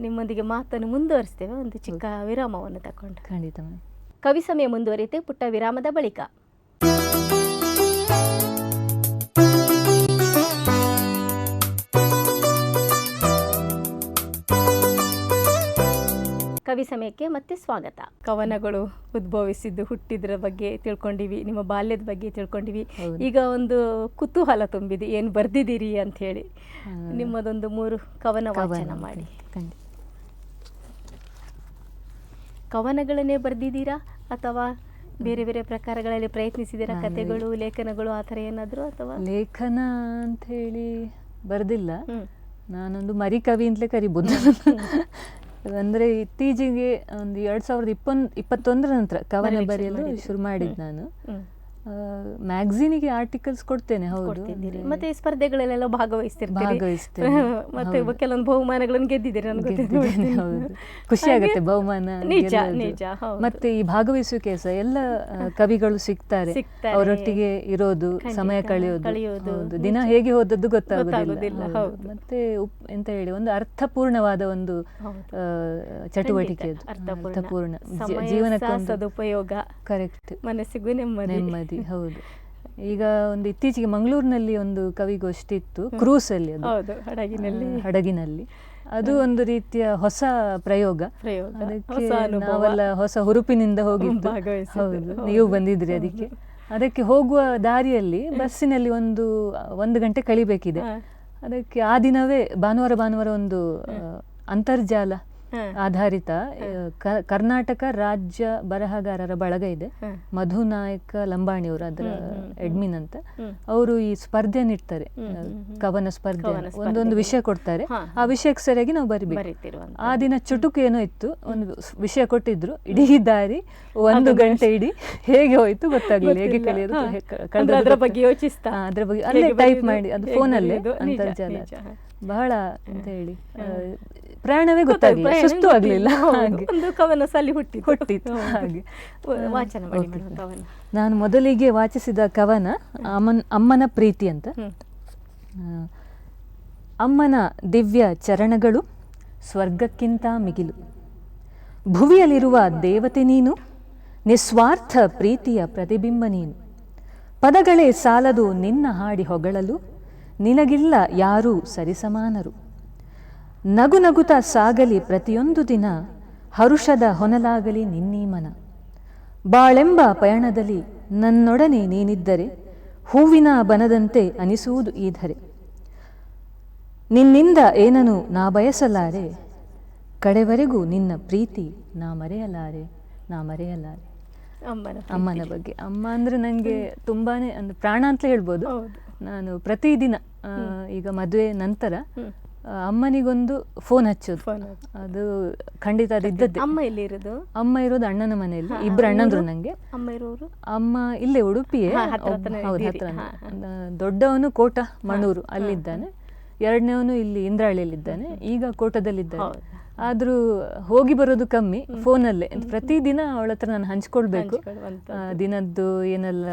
[SPEAKER 1] ನಿಮ್ಮೊಂದಿಗೆ ಮಾತನ್ನು ಮುಂದುವರಿಸ್ತೇವೆ. ಒಂದು ಚಿಕ್ಕ ವಿರಾಮವನ್ನು ತಕೊಂಡು
[SPEAKER 2] ಖಂಡಿತ
[SPEAKER 1] ಕವಿ ಸಮಯ ಮುಂದುವರಿತೆ ಪುಟ್ಟ ವಿರಾಮದ ಬಳಿಕ. ಕವಿ ಸಮಯಕ್ಕೆ ಮತ್ತೆ ಸ್ವಾಗತ. ಕವನಗಳು ಉದ್ಭವಿಸಿದ್ದು ಹುಟ್ಟಿದ್ರ ಬಗ್ಗೆ ತಿಳ್ಕೊಂಡಿವಿ ನಿಮ್ಮ ಬಾಲ್ಯದ ಬಗ್ಗೆ ತಿಳ್ಕೊಂಡಿವಿ. ಈಗ ಒಂದು ಕುತೂಹಲ ತುಂಬಿದೆ ಏನು ಬರ್ದಿದ್ದೀರಿ ಅಂತ ಹೇಳಿ. ನಿಮ್ಮದೊಂದು ಮೂರು ಕವನ ವಾಚನ ಮಾಡಿ. ಕವನಗಳನ್ನೇ ಬರ್ದಿದ್ದೀರಾ? ಅಥವಾ ಬೇರೆ ಬೇರೆ ಪ್ರಕಾರಗಳಲ್ಲಿ ಪ್ರಯತ್ನಿಸಿದ್ದೀರಾ? ಕಥೆಗಳು ಲೇಖನಗಳು ಆ ಥರ ಏನಾದರೂ ಅಥವಾ?
[SPEAKER 2] ಲೇಖನ ಅಂತ ಹೇಳಿ ಬರ್ದಿಲ್ಲ. ನಾನೊಂದು ಮರಿ ಕವಿ ಅಂತಲೇ ಕರಿಬೋದು. ಅಂದ್ರೆ ಇತ್ತೀಚೆಗೆ ಒಂದು ಎರಡ್ ಸಾವಿರದ ಇಪ್ಪೊಂದ್ ಇಪ್ಪತ್ತೊಂದರ ನಂತರ ಕವನ ಬರೆಯಲು ಶುರು ಮಾಡಿದ್ದು. ನಾನು. ಮ್ಯಾಗ್ಝಿನಿಗೆ ಆರ್ಟಿಕಲ್ಸ್ ಕೊಡ್ತೇನೆ ಹೌದು.
[SPEAKER 1] ಮತ್ತೆ ಸ್ಪರ್ಧೆಗಳಲ್ಲೆಲ್ಲ ಭಾಗವಹಿಸ್ತಿರ್ತೀರಿ.
[SPEAKER 2] ಭಾಗವಹಿಸ್ತೇನೆ.
[SPEAKER 1] ಮತ್ತೆ. ಕೆಲವೊಂದು ಬಹುಮಾನಗಳನ್ನು ಗೆದ್ದಿದ್ದೀರಿ ನನಗೆ
[SPEAKER 2] ಹೌದು. ಖುಷಿ ಆಗುತ್ತೆ ಬಹುಮಾನ
[SPEAKER 1] ನಿಜ. ನಿಜ ಹೌದು.
[SPEAKER 2] ಮತ್ತೆ ಈ ಭಾಗವಹಿಸುವಿಕೆ ಸಹ ಎಲ್ಲ ಕವಿಗಳು ಸಿಗ್ತಾರೆ. ಅವರೊಟ್ಟಿಗೆ ಇರೋದು ಸಮಯ ಕಳೆಯೋದು. ದಿನ ಹೇಗೆ ಹೋದದ್ದು ಗೊತ್ತಾಗುದಿಲ್ಲ. ಮತ್ತೆ ಎಂತ ಹೇಳಿ ಒಂದು ಅರ್ಥಪೂರ್ಣವಾದ ಒಂದು. ಚಟುವಟಿಕೆ
[SPEAKER 1] ಅರ್ಥಪೂರ್ಣ.
[SPEAKER 2] ಜೀವನಕ್ಕೆ
[SPEAKER 1] ಸದುಪಯೋಗ
[SPEAKER 2] ಕರೆಕ್ಟ್
[SPEAKER 1] ಮನಸ್ಸಿಗೂ ನೆಮ್ಮದಿ.
[SPEAKER 2] ಹೌದು. ಈಗ ಒಂದು ಇತ್ತೀಚೆಗೆ ಮಂಗಳೂರಿನಲ್ಲಿ ಒಂದು ಕವಿಗೋಷ್ಠಿ ಇತ್ತು ಕ್ರೂಸ್ ಅಲ್ಲಿ ಅದು.
[SPEAKER 1] ಹಡಗಿನಲ್ಲಿ.
[SPEAKER 2] ಹಡಗಿನಲ್ಲಿ. ಅದು ಒಂದು ರೀತಿಯ ಹೊಸ ಪ್ರಯೋಗ. ಅದಕ್ಕೆ ನಾವೆಲ್ಲ ಹೊಸ ಹುರುಪಿನಿಂದ ಹೋಗಿದ್ದು. ಹೌದು. ನೀವು ಬಂದಿದ್ರಿ ಅದಕ್ಕೆ. ಅದಕ್ಕೆ ಹೋಗುವ ದಾರಿಯಲ್ಲಿ ಬಸ್ಸಿನಲ್ಲಿ ಒಂದು ಒಂದು ಗಂಟೆ ಕಳಿಬೇಕಿದೆ. ಅದಕ್ಕೆ ಆ ದಿನವೇ ಭಾನುವಾರ ಭಾನುವಾರ ಒಂದು ಅಂತರ್ಜಾಲ. ಆಧಾರಿತ ಕರ್ನಾಟಕ ರಾಜ್ಯ ಬರಹಗಾರರ ಬಳಗ ಇದೆ. ಮಧು ನಾಯಕ ಲಂಬಾಣಿಯವರು ಅದರ. ಅಡ್ಮಿನ್ ಅಂತ. ಅವರು ಈ ಸ್ಪರ್ಧೆಯನ್ನು ಇಡ್ತಾರೆ. ಕವನ ಸ್ಪರ್ಧೆ ಒಂದೊಂದು ವಿಷಯ ಕೊಡ್ತಾರೆ. ಆ ವಿಷಯಕ್ಕೆ ಸರಿಯಾಗಿ ನಾವು ಬರಿಬೇಕು. ಆ ದಿನ ಚುಟುಕು ಏನೋ ಇತ್ತು ಒಂದು ವಿಷಯ ಕೊಟ್ಟಿದ್ರು ಇಡೀ ದಾರಿ ಒಂದು ಗಂಟೆ ಇಡೀ ಹೇಗೆ ಹೋಯ್ತು ಗೊತ್ತಾಗ್ಲಿಲ್ಲ ಹೇಗೆ ಕಲಿಯೋದು
[SPEAKER 1] ಅಂದ್ರೆ ಬಗ್ಗೆ ಯೋಚಿಸ್ತಾ.
[SPEAKER 2] ಅದ್ರ ಬಗ್ಗೆ ಅಲ್ಲೇ ಟೈಪ್ ಮಾಡಿ ಅದು
[SPEAKER 1] ಫೋನ್
[SPEAKER 2] ಫೋನಲ್ಲೇ ಅಂತರ್ಜಾಲ. ಬಹಳ ಅಂತ ಹೇಳಿ. ಪ್ರಯಾಣವೇ ಗೊತ್ತಾಗಲಿಲ್ಲ. ಸುಸ್ತು ಆಗಲಿಲ್ಲ.
[SPEAKER 1] ಒಂದು ಕವನ ಸಲ್ಲಿ ಹುಟ್ಟಿ
[SPEAKER 2] ಹುಟ್ಟಿತ್ತು, ಹಾಗೆ.
[SPEAKER 1] ವಾಚನ
[SPEAKER 2] ನಾನು ಮೊದಲಿಗೆ ವಾಚಿಸಿದ ಕವನ ಅಮ್ಮನ್ ಅಮ್ಮನ ಪ್ರೀತಿ ಅಂತ. ಅಮ್ಮನ ದಿವ್ಯ ಚರಣಗಳು ಸ್ವರ್ಗಕ್ಕಿಂತ ಮಿಗಿಲು. ಭುವಿಯಲ್ಲಿರುವ ದೇವತೆ ನೀನು ನಿಸ್ವಾರ್ಥ ಪ್ರೀತಿಯ ಪ್ರತಿಬಿಂಬ ನೀನು. ಪದಗಳೇ ಸಾಲದು ನಿನ್ನ ಹಾಡಿ ಹೊಗಳಲು ನಿನಗಿಲ್ಲ ಯಾರೂ ಸರಿಸಮಾನರು. ನಗು ನಗುತ ಸಾಗಲಿ ಪ್ರತಿಯೊಂದು ದಿನ ಹರುಷದ ಹೊನಲಾಗಲಿ ನಿನ್ನೀ ಮನ. ಬಾಳೆಂಬ ಪಯಣದಲ್ಲಿ ನನ್ನೊಡನೆ ನೀನಿದ್ದರೆ ಹೂವಿನ ಬನದಂತೆ ಅನಿಸುವುದು ಈ ಧರೆ. ನಿನ್ನಿಂದ ಏನನು ನಾ ಬಯಸಲಾರೆ? ಕಡೆವರೆಗೂ ನಿನ್ನ ಪ್ರೀತಿ ನಾ ಮರೆಯಲಾರೆ ನಾ ಮರೆಯಲಾರೆ.
[SPEAKER 1] ಅಮ್ಮನ
[SPEAKER 2] ಅಮ್ಮನ ಬಗ್ಗೆ. ಅಮ್ಮ ಅಂದರೆ ನನಗೆ ತುಂಬಾನೇ ಅಂದ್ರೆ ಪ್ರಾಣ ಅಂತ ಹೇಳ್ಬೋದು. ನಾನು ಪ್ರತಿದಿನ ಈಗ ಮದುವೆ ನಂತರ ಅಮ್ಮನಿಗೊಂದು ಫೋನ್ ಹಚ್ಚೋದು. ಅದು ಖಂಡಿತ ಅದು ಇದ್ದದ್ದೇ.
[SPEAKER 1] ಅಮ್ಮ ಎಲ್ಲಿ ಇರೋದು?
[SPEAKER 2] ಅಮ್ಮ ಇರೋದು ಅಣ್ಣನ ಮನೆಯಲ್ಲಿ. ಇಬ್ರು ಅಣ್ಣಂದ್ರು? ನಂಗೆ.
[SPEAKER 1] ಅಮ್ಮ ಇರೋರು?
[SPEAKER 2] ಅಮ್ಮ ಇಲ್ಲೇ ಉಡುಪಿಯೇ. ಹೌದು ಹತ್ರ ದೊಡ್ಡವನು ಕೋಟ ಮಣೂರು ಅಲ್ಲಿದ್ದಾನೆ. ಎರಡನೇವನು ಇಲ್ಲಿ ಇಂದ್ರಾಳಿಯಲ್ಲಿದ್ದಾನೆ. ಈಗ ಕೋಟದಲ್ಲಿದ್ದಾನೆ. ಆದ್ರೂ ಹೋಗಿ ಬರೋದು ಕಮ್ಮಿ ಫೋನಲ್ಲೇ. ಪ್ರತಿದಿನ ಅವಳ ಹತ್ರ ನಾನು ಹಂಚ್ಕೊಳ್ಬೇಕು. ದಿನದ್ದು ಏನೆಲ್ಲ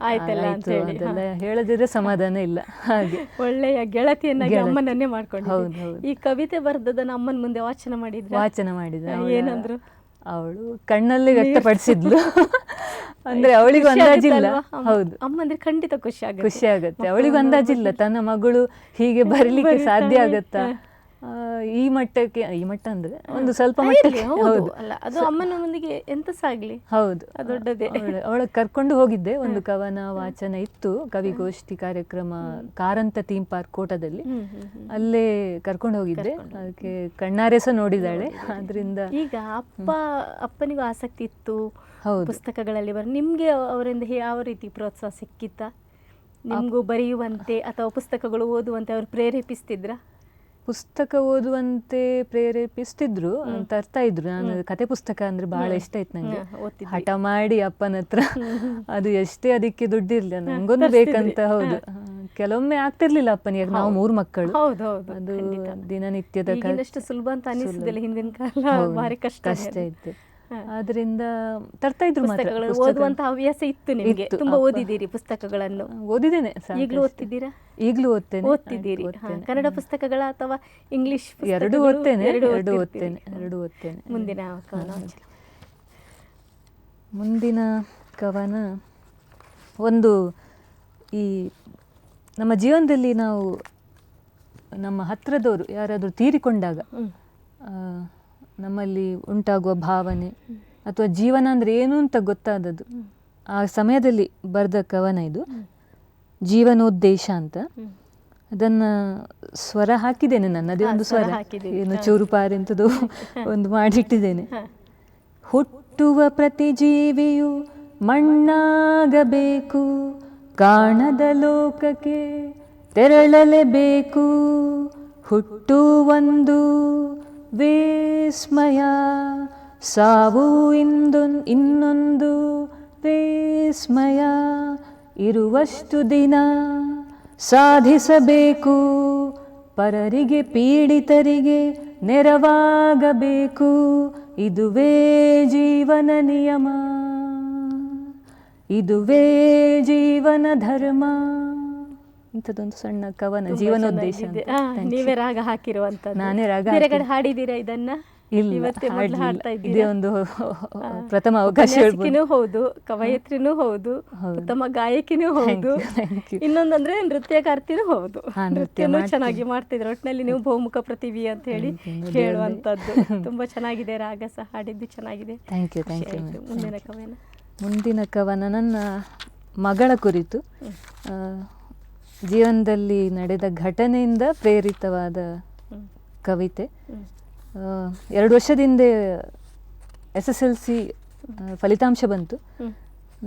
[SPEAKER 2] ಆಯ್ತು, ಅದೆಲ್ಲ ಹೇಳದಿದ್ರೆ ಸಮಾಧಾನ ಇಲ್ಲ. ಹಾಗೆ.
[SPEAKER 1] ಒಳ್ಳೆಯ ಗೆಳತಿಯನ್ನಾಗಿ
[SPEAKER 2] ಗೆಳತಿ.
[SPEAKER 1] ಅಮ್ಮನನ್ನೇ
[SPEAKER 2] ಹೌದು.
[SPEAKER 1] ಈ ಕವಿತೆ ಬರೆದದನ್ನ ಅಮ್ಮನ ಮುಂದೆ ವಾಚನ ಮಾಡಿದ್ರು?
[SPEAKER 2] ವಾಚನ ಮಾಡಿದ
[SPEAKER 1] ಏನಂದ್ರು?
[SPEAKER 2] ಅವಳು ಕಣ್ಣಲ್ಲಿ ವ್ಯಕ್ತಪಡಿಸಿದ್ಲು. ಅಂದ್ರೆ ಅವಳಿಗೂ ಅಂದಾಜಿಲ್ಲ. ಹೌದು.
[SPEAKER 1] ಅಮ್ಮಂದ್ರೆ ಖಂಡಿತ ಖುಷಿ ಆಗುತ್ತೆ.
[SPEAKER 2] ಖುಷಿ ಆಗುತ್ತೆ. ಅವಳಿಗೂ ಅಂದಾಜಿಲ್ಲ ತನ್ನ ಮಗಳು ಹೀಗೆ ಬರಲಿಕ್ಕೆ ಸಾಧ್ಯ ಆಗತ್ತಾ? ಈ ಮಟ್ಟಕ್ಕೆ ಈ ಮಟ್ಟ ಅಂದ್ರೆ ಒಂದು ಸ್ವಲ್ಪ ಮಟ್ಟಕ್ಕೆ
[SPEAKER 1] ಹೌದು. ಅಲ್ಲ ಅದು ಅಮ್ಮನ ಮುಂದಿಗೆ ಎಂತ ಸಾಗ್ಲಿ
[SPEAKER 2] ಹೌದು.
[SPEAKER 1] ದೊಡ್ಡದೇ.
[SPEAKER 2] ಅವಳ ಕರ್ಕೊಂಡು ಹೋಗಿದ್ದೆ. ಒಂದು ಕವನ ವಾಚನ ಇತ್ತು. ಕವಿಗೋಷ್ಠಿ ಕಾರ್ಯಕ್ರಮ ಕಾರಂತ ಥೀಮ್ ಪಾರ್ಕ್ ಕೋಟದಲ್ಲಿ. ಅಲ್ಲೇ ಕರ್ಕೊಂಡು ಹೋಗಿದ್ದೆ. ಅದಕ್ಕೆ ಕಣ್ಣಾರೆ ಸಹ ನೋಡಿದಾಳೆ ಅದರಿಂದ
[SPEAKER 1] ಈಗ ಅಪ್ಪ ಅಪ್ಪನಿಗೂ ಆಸಕ್ತಿ ಇತ್ತು.
[SPEAKER 2] ಹೌದು.
[SPEAKER 1] ಪುಸ್ತಕಗಳಲ್ಲಿ ಬರ ನಿಮ್ಗೆ ಅವರಿಂದ ಯಾವ ರೀತಿ ಪ್ರೋತ್ಸಾಹ ಸಿಕ್ಕಿತ್ತ? ನಿಮಗೂ ಬರೆಯುವಂತೆ ಅಥವಾ ಪುಸ್ತಕಗಳು ಓದುವಂತೆ ಅವರು ಪ್ರೇರೇಪಿಸ್ತಿದ್ರ?
[SPEAKER 2] ಪುಸ್ತಕ ಓದುವಂತೆ ಪ್ರೇರೇಪಿಸ್ತಿದ್ರು ತರ್ತಾ ಇದ್ರು. ನಾನು ಕತೆ ಪುಸ್ತಕ ಅಂದ್ರೆ ಬಹಳ ಇಷ್ಟ ಆಯ್ತು ನಂಗೆ. ಹಠ ಮಾಡಿ ಅಪ್ಪನ ಹತ್ರ. ಅದು ಎಷ್ಟೇ ಅದಕ್ಕೆ ದುಡ್ಡಿರ್ಲಿಲ್ಲ ನಂಗೊಂದು ಬೇಕಂತ ಹೌದು. ಕೆಲವೊಮ್ಮೆ ಆಗ್ತಿರ್ಲಿಲ್ಲ ಅಪ್ಪನಿಗೆ ನಾವು ಮೂರು ಮಕ್ಕಳು. ಅದು ದಿನನಿತ್ಯದ
[SPEAKER 1] ಸುಲಭ ಅಂತ ಅನಿಸುದಿಲ್ಲ ಹಿಂದಿನ ಕಾಲ ಭಾರಿ ಕಷ್ಟ
[SPEAKER 2] ಇತ್ತು. ಆದ್ರಿಂದ ತರ್ತಾ ಇದ್ರು.
[SPEAKER 1] ಓದುವಂತ ಹವ್ಯಾಸ ಇತ್ತು ನಿಮಗೆ. ತುಂಬಾ. ಓದಿದ್ದೀರಿ ಪುಸ್ತಕಗಳನ್ನು.
[SPEAKER 2] ಓದಿದ್ದೇನೆ
[SPEAKER 1] ಈಗಲೂ. ಓದ್ತಿದ್ದೀರಾ?
[SPEAKER 2] ಈಗಲೂ ಓದ್ತೇನೆ.
[SPEAKER 1] ಓದ್ತಿದ್ದೀರಿ. ಕನ್ನಡ ಪುಸ್ತಕಗಳ ಅಥವಾ ಇಂಗ್ಲಿಷ್
[SPEAKER 2] ಎರಡು? ಓದ್ತೇನೆ
[SPEAKER 1] ಎರಡು
[SPEAKER 2] ಓದ್ತೇನೆ ಎರಡು ಓದ್ತೇನೆ.
[SPEAKER 1] ಮುಂದಿನ ಕವನ
[SPEAKER 2] ಮುಂದಿನ ಕವನ ಒಂದು ಈ ನಮ್ಮ ಜೀವನದಲ್ಲಿ ನಾವು ನಮ್ಮ ಹತ್ರದವರು ಯಾರಾದರೂ ತೀರಿಕೊಂಡಾಗ ಆ, ನಮ್ಮಲ್ಲಿ ಉಂಟಾಗುವ ಭಾವನೆ ಅಥವಾ ಜೀವನ ಅಂದರೆ ಏನು ಅಂತ ಗೊತ್ತಾದದ್ದು. ಆ ಸಮಯದಲ್ಲಿ ಬರೆದ ಕವನ ಇದು. ಜೀವನೋದ್ದೇಶ ಅಂತ. ಅದನ್ನು ಸ್ವರ ಹಾಕಿದ್ದೇನೆ ನನ್ನದೇ ಒಂದು
[SPEAKER 1] ಸ್ವರ
[SPEAKER 2] ಏನು
[SPEAKER 1] ಚೂರು
[SPEAKER 2] ಚೂರುಪಾರಿ ಅಂತದ್ದು ಒಂದು ಮಾಡಿಟ್ಟಿದ್ದೇನೆ. ಹುಟ್ಟುವ ಪ್ರತಿ ಜೀವಿಯು ಮಣ್ಣಾಗಬೇಕು. ಕಾಣದ ಲೋಕಕ್ಕೆ ತೆರಳಲೇಬೇಕು. ಹುಟ್ಟು ಒಂದು ವಿಸ್ಮಯ. ಸಾವು ಇಂದೊನ್ ಇನ್ನೊಂದು ವಿಸ್ಮಯ. ಇರುವಷ್ಟು ದಿನ ಸಾಧಿಸಬೇಕು. ಪರರಿಗೆ, ಪೀಡಿತರಿಗೆ ನೆರವಾಗಬೇಕು. ಇದುವೇ ಜೀವನ ನಿಯಮ. ಇದುವೇ ಜೀವನ ಧರ್ಮ. ಇಂಥದ್ದೊಂದು ಸಣ್ಣ ಕವನ ಜೀವನೋದ್ದೇಶ.
[SPEAKER 1] ನೀವೇ ರಾಗ ಹಾಕಿರುವಂತ
[SPEAKER 2] ನಾನೇ ರಾಗ.
[SPEAKER 1] ಹಾಡಿದ್ದೀರಾ ಇದನ್ನ?
[SPEAKER 2] ಇಲ್ಲ
[SPEAKER 1] ಇವತ್ತೇ ಮೊದಲು ಹಾಡ್ತಾ
[SPEAKER 2] ಇದೇ ಒಂದು ಪ್ರಥಮ ಅವಕಾಶ
[SPEAKER 1] ಹೌದು ಕವಯತ್ರಿನೂ ಹೌದು. ಉತ್ತಮ ಗಾಯಕಿನೂ ಹೌದು. ಇನ್ನೊಂದಂದ್ರೆ ನೃತ್ಯಕಾರ್ತಿನೂ ಹೌದು. ನೃತ್ಯನೂ ಚೆನ್ನಾಗಿ ಮಾಡ್ತಿದ್ರು. ಒಟ್ಟಿನಲ್ಲಿ ನೀವು ಬಹುಮುಖ ಪ್ರತಿಭೆ ಅಂತ ಹೇಳಿ ಹೇಳುವಂತದ್ದು ತುಂಬಾ ಚೆನ್ನಾಗಿದೆ ರಾಗ ಸಹ ಹಾಡಿದ್ದು ಚೆನ್ನಾಗಿದೆ. ಮುಂದಿನ ಕವನ?
[SPEAKER 2] ಮುಂದಿನ ಕವನ ನನ್ನ ಮಗಳ ಕುರಿತು. ಜೀವನದಲ್ಲಿ ನಡೆದ ಘಟನೆಯಿಂದ ಪ್ರೇರಿತವಾದ ಕವಿತೆ. ಎರಡು ವರ್ಷದಿಂದ ಎಸ್ ಎಸ್ ಎಲ್ ಸಿ ಫಲಿತಾಂಶ ಬಂತು.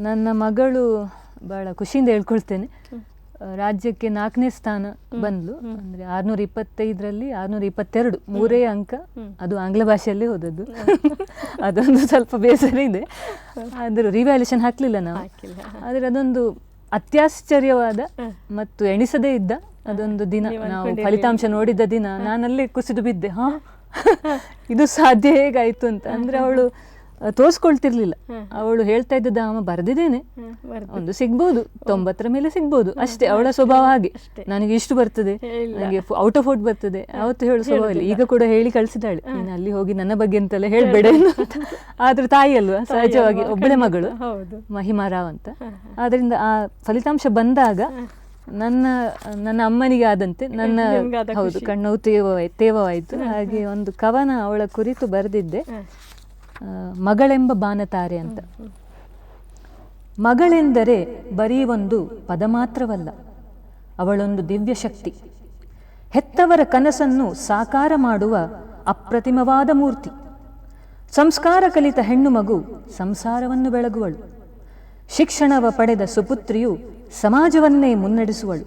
[SPEAKER 2] ನನ್ನ ಮಗಳು ಭಾಳ ಖುಷಿಯಿಂದ ಹೇಳ್ಕೊಳ್ತೇನೆ. ರಾಜ್ಯಕ್ಕೆ ನಾಲ್ಕನೇ ಸ್ಥಾನ ಬಂದ್ಲು. ಅಂದರೆ ಆರುನೂರ ಇಪ್ಪತ್ತೈದರಲ್ಲಿ ಆರ್ನೂರ ಇಪ್ಪತ್ತೆರಡು ಮೂರೇ ಅಂಕ ಅದು ಆಂಗ್ಲ ಭಾಷೆಯಲ್ಲೇ ಹೋದದ್ದು. ಅದೊಂದು ಸ್ವಲ್ಪ ಬೇಸರ ಇದೆ. ಆದರೂ ರಿವ್ಯಾಲ್ಯೂಷನ್ ಹಾಕಲಿಲ್ಲ ನಾವು. ಆದರೆ ಅದೊಂದು ಅತ್ಯಾಶ್ಚರ್ಯವಾದ ಮತ್ತು ಎಣಿಸದೇ ಇದ್ದ ಅದೊಂದು ದಿನ
[SPEAKER 1] ನಾವು
[SPEAKER 2] ಫಲಿತಾಂಶ ನೋಡಿದ ದಿನ ನಾನಲ್ಲಿ ಕುಸಿದು ಬಿದ್ದೆ. ಹಾ. ಇದು ಸಾಧ್ಯ ಹೇಗಾಯ್ತು ಅಂತ. ಅಂದ್ರೆ ಅವಳು ತೋರಿಸ್ಕೊಳ್ತಿರ್ಲಿಲ್ಲ. ಅವಳು ಹೇಳ್ತಾ ಇದ್ದದ ಅಮ್ಮ ಬರ್ದಿದ್ದೇನೆ. ಒಂದು ಸಿಗ್ಬೋದು ತೊಂಬತ್ತರ ಮೇಲೆ ಸಿಗ್ಬೋದು. ಅಷ್ಟೇ ಅವಳ ಸ್ವಭಾವ ಹಾಗೆ. ನನಗೆ ಇಷ್ಟು ಬರ್ತದೆ. ನನಗೆ ಔಟ್ ಆಫ್ ಔಟ್ ಬರ್ತದೆ. ಅವತ್ತು ಹೇಳು ಸ್ವಭಾವ ಇಲ್ಲ. ಈಗ ಕೂಡ ಹೇಳಿ ಕಳಿಸಿದಾಳೆ ನೀನು ಅಲ್ಲಿ ಹೋಗಿ ನನ್ನ ಬಗ್ಗೆ ಅಂತೆಲ್ಲ ಹೇಳ್ಬೇಡ ಆದ್ರೂ ತಾಯಿ ಅಲ್ವಾ? ಸಹಜವಾಗಿ ಒಬ್ಬಳೇ ಮಗಳು. ಮಹಿಮಾ ರಾವ್ ಅಂತ. ಆದ್ರಿಂದ ಆ ಫಲಿತಾಂಶ ಬಂದಾಗ ನನ್ನ ನನ್ನ ಅಮ್ಮನಿಗೆ ಆದಂತೆ ನನ್ನ ಹೌದು
[SPEAKER 1] ಕಣ್ಣವು
[SPEAKER 2] ಕಣ್ಣು ತೇವವಾಯ್ತು. ತೇವವಾಯಿತು ಹಾಗೆ ಒಂದು ಕವನ ಅವಳ ಕುರಿತು ಬರೆದಿದ್ದೆ. ಮಗಳೆಂಬ ಬಾನತಾರೆ ಅಂತ. ಮಗಳೆಂದರೆ ಬರೀ ಒಂದು ಪದ ಮಾತ್ರವಲ್ಲ, ಅವಳೊಂದು ದಿವ್ಯ ಶಕ್ತಿ ಹೆತ್ತವರ ಕನಸನ್ನು ಸಾಕಾರ ಮಾಡುವ ಅಪ್ರತಿಮವಾದ ಮೂರ್ತಿ. ಸಂಸ್ಕಾರ ಕಲಿತ ಹೆಣ್ಣು ಮಗು ಸಂಸಾರವನ್ನು ಬೆಳಗುವಳು. ಶಿಕ್ಷಣವ ಪಡೆದ ಸುಪುತ್ರಿಯು ಸಮಾಜವನ್ನೇ ಮುನ್ನಡೆಸುವಳು.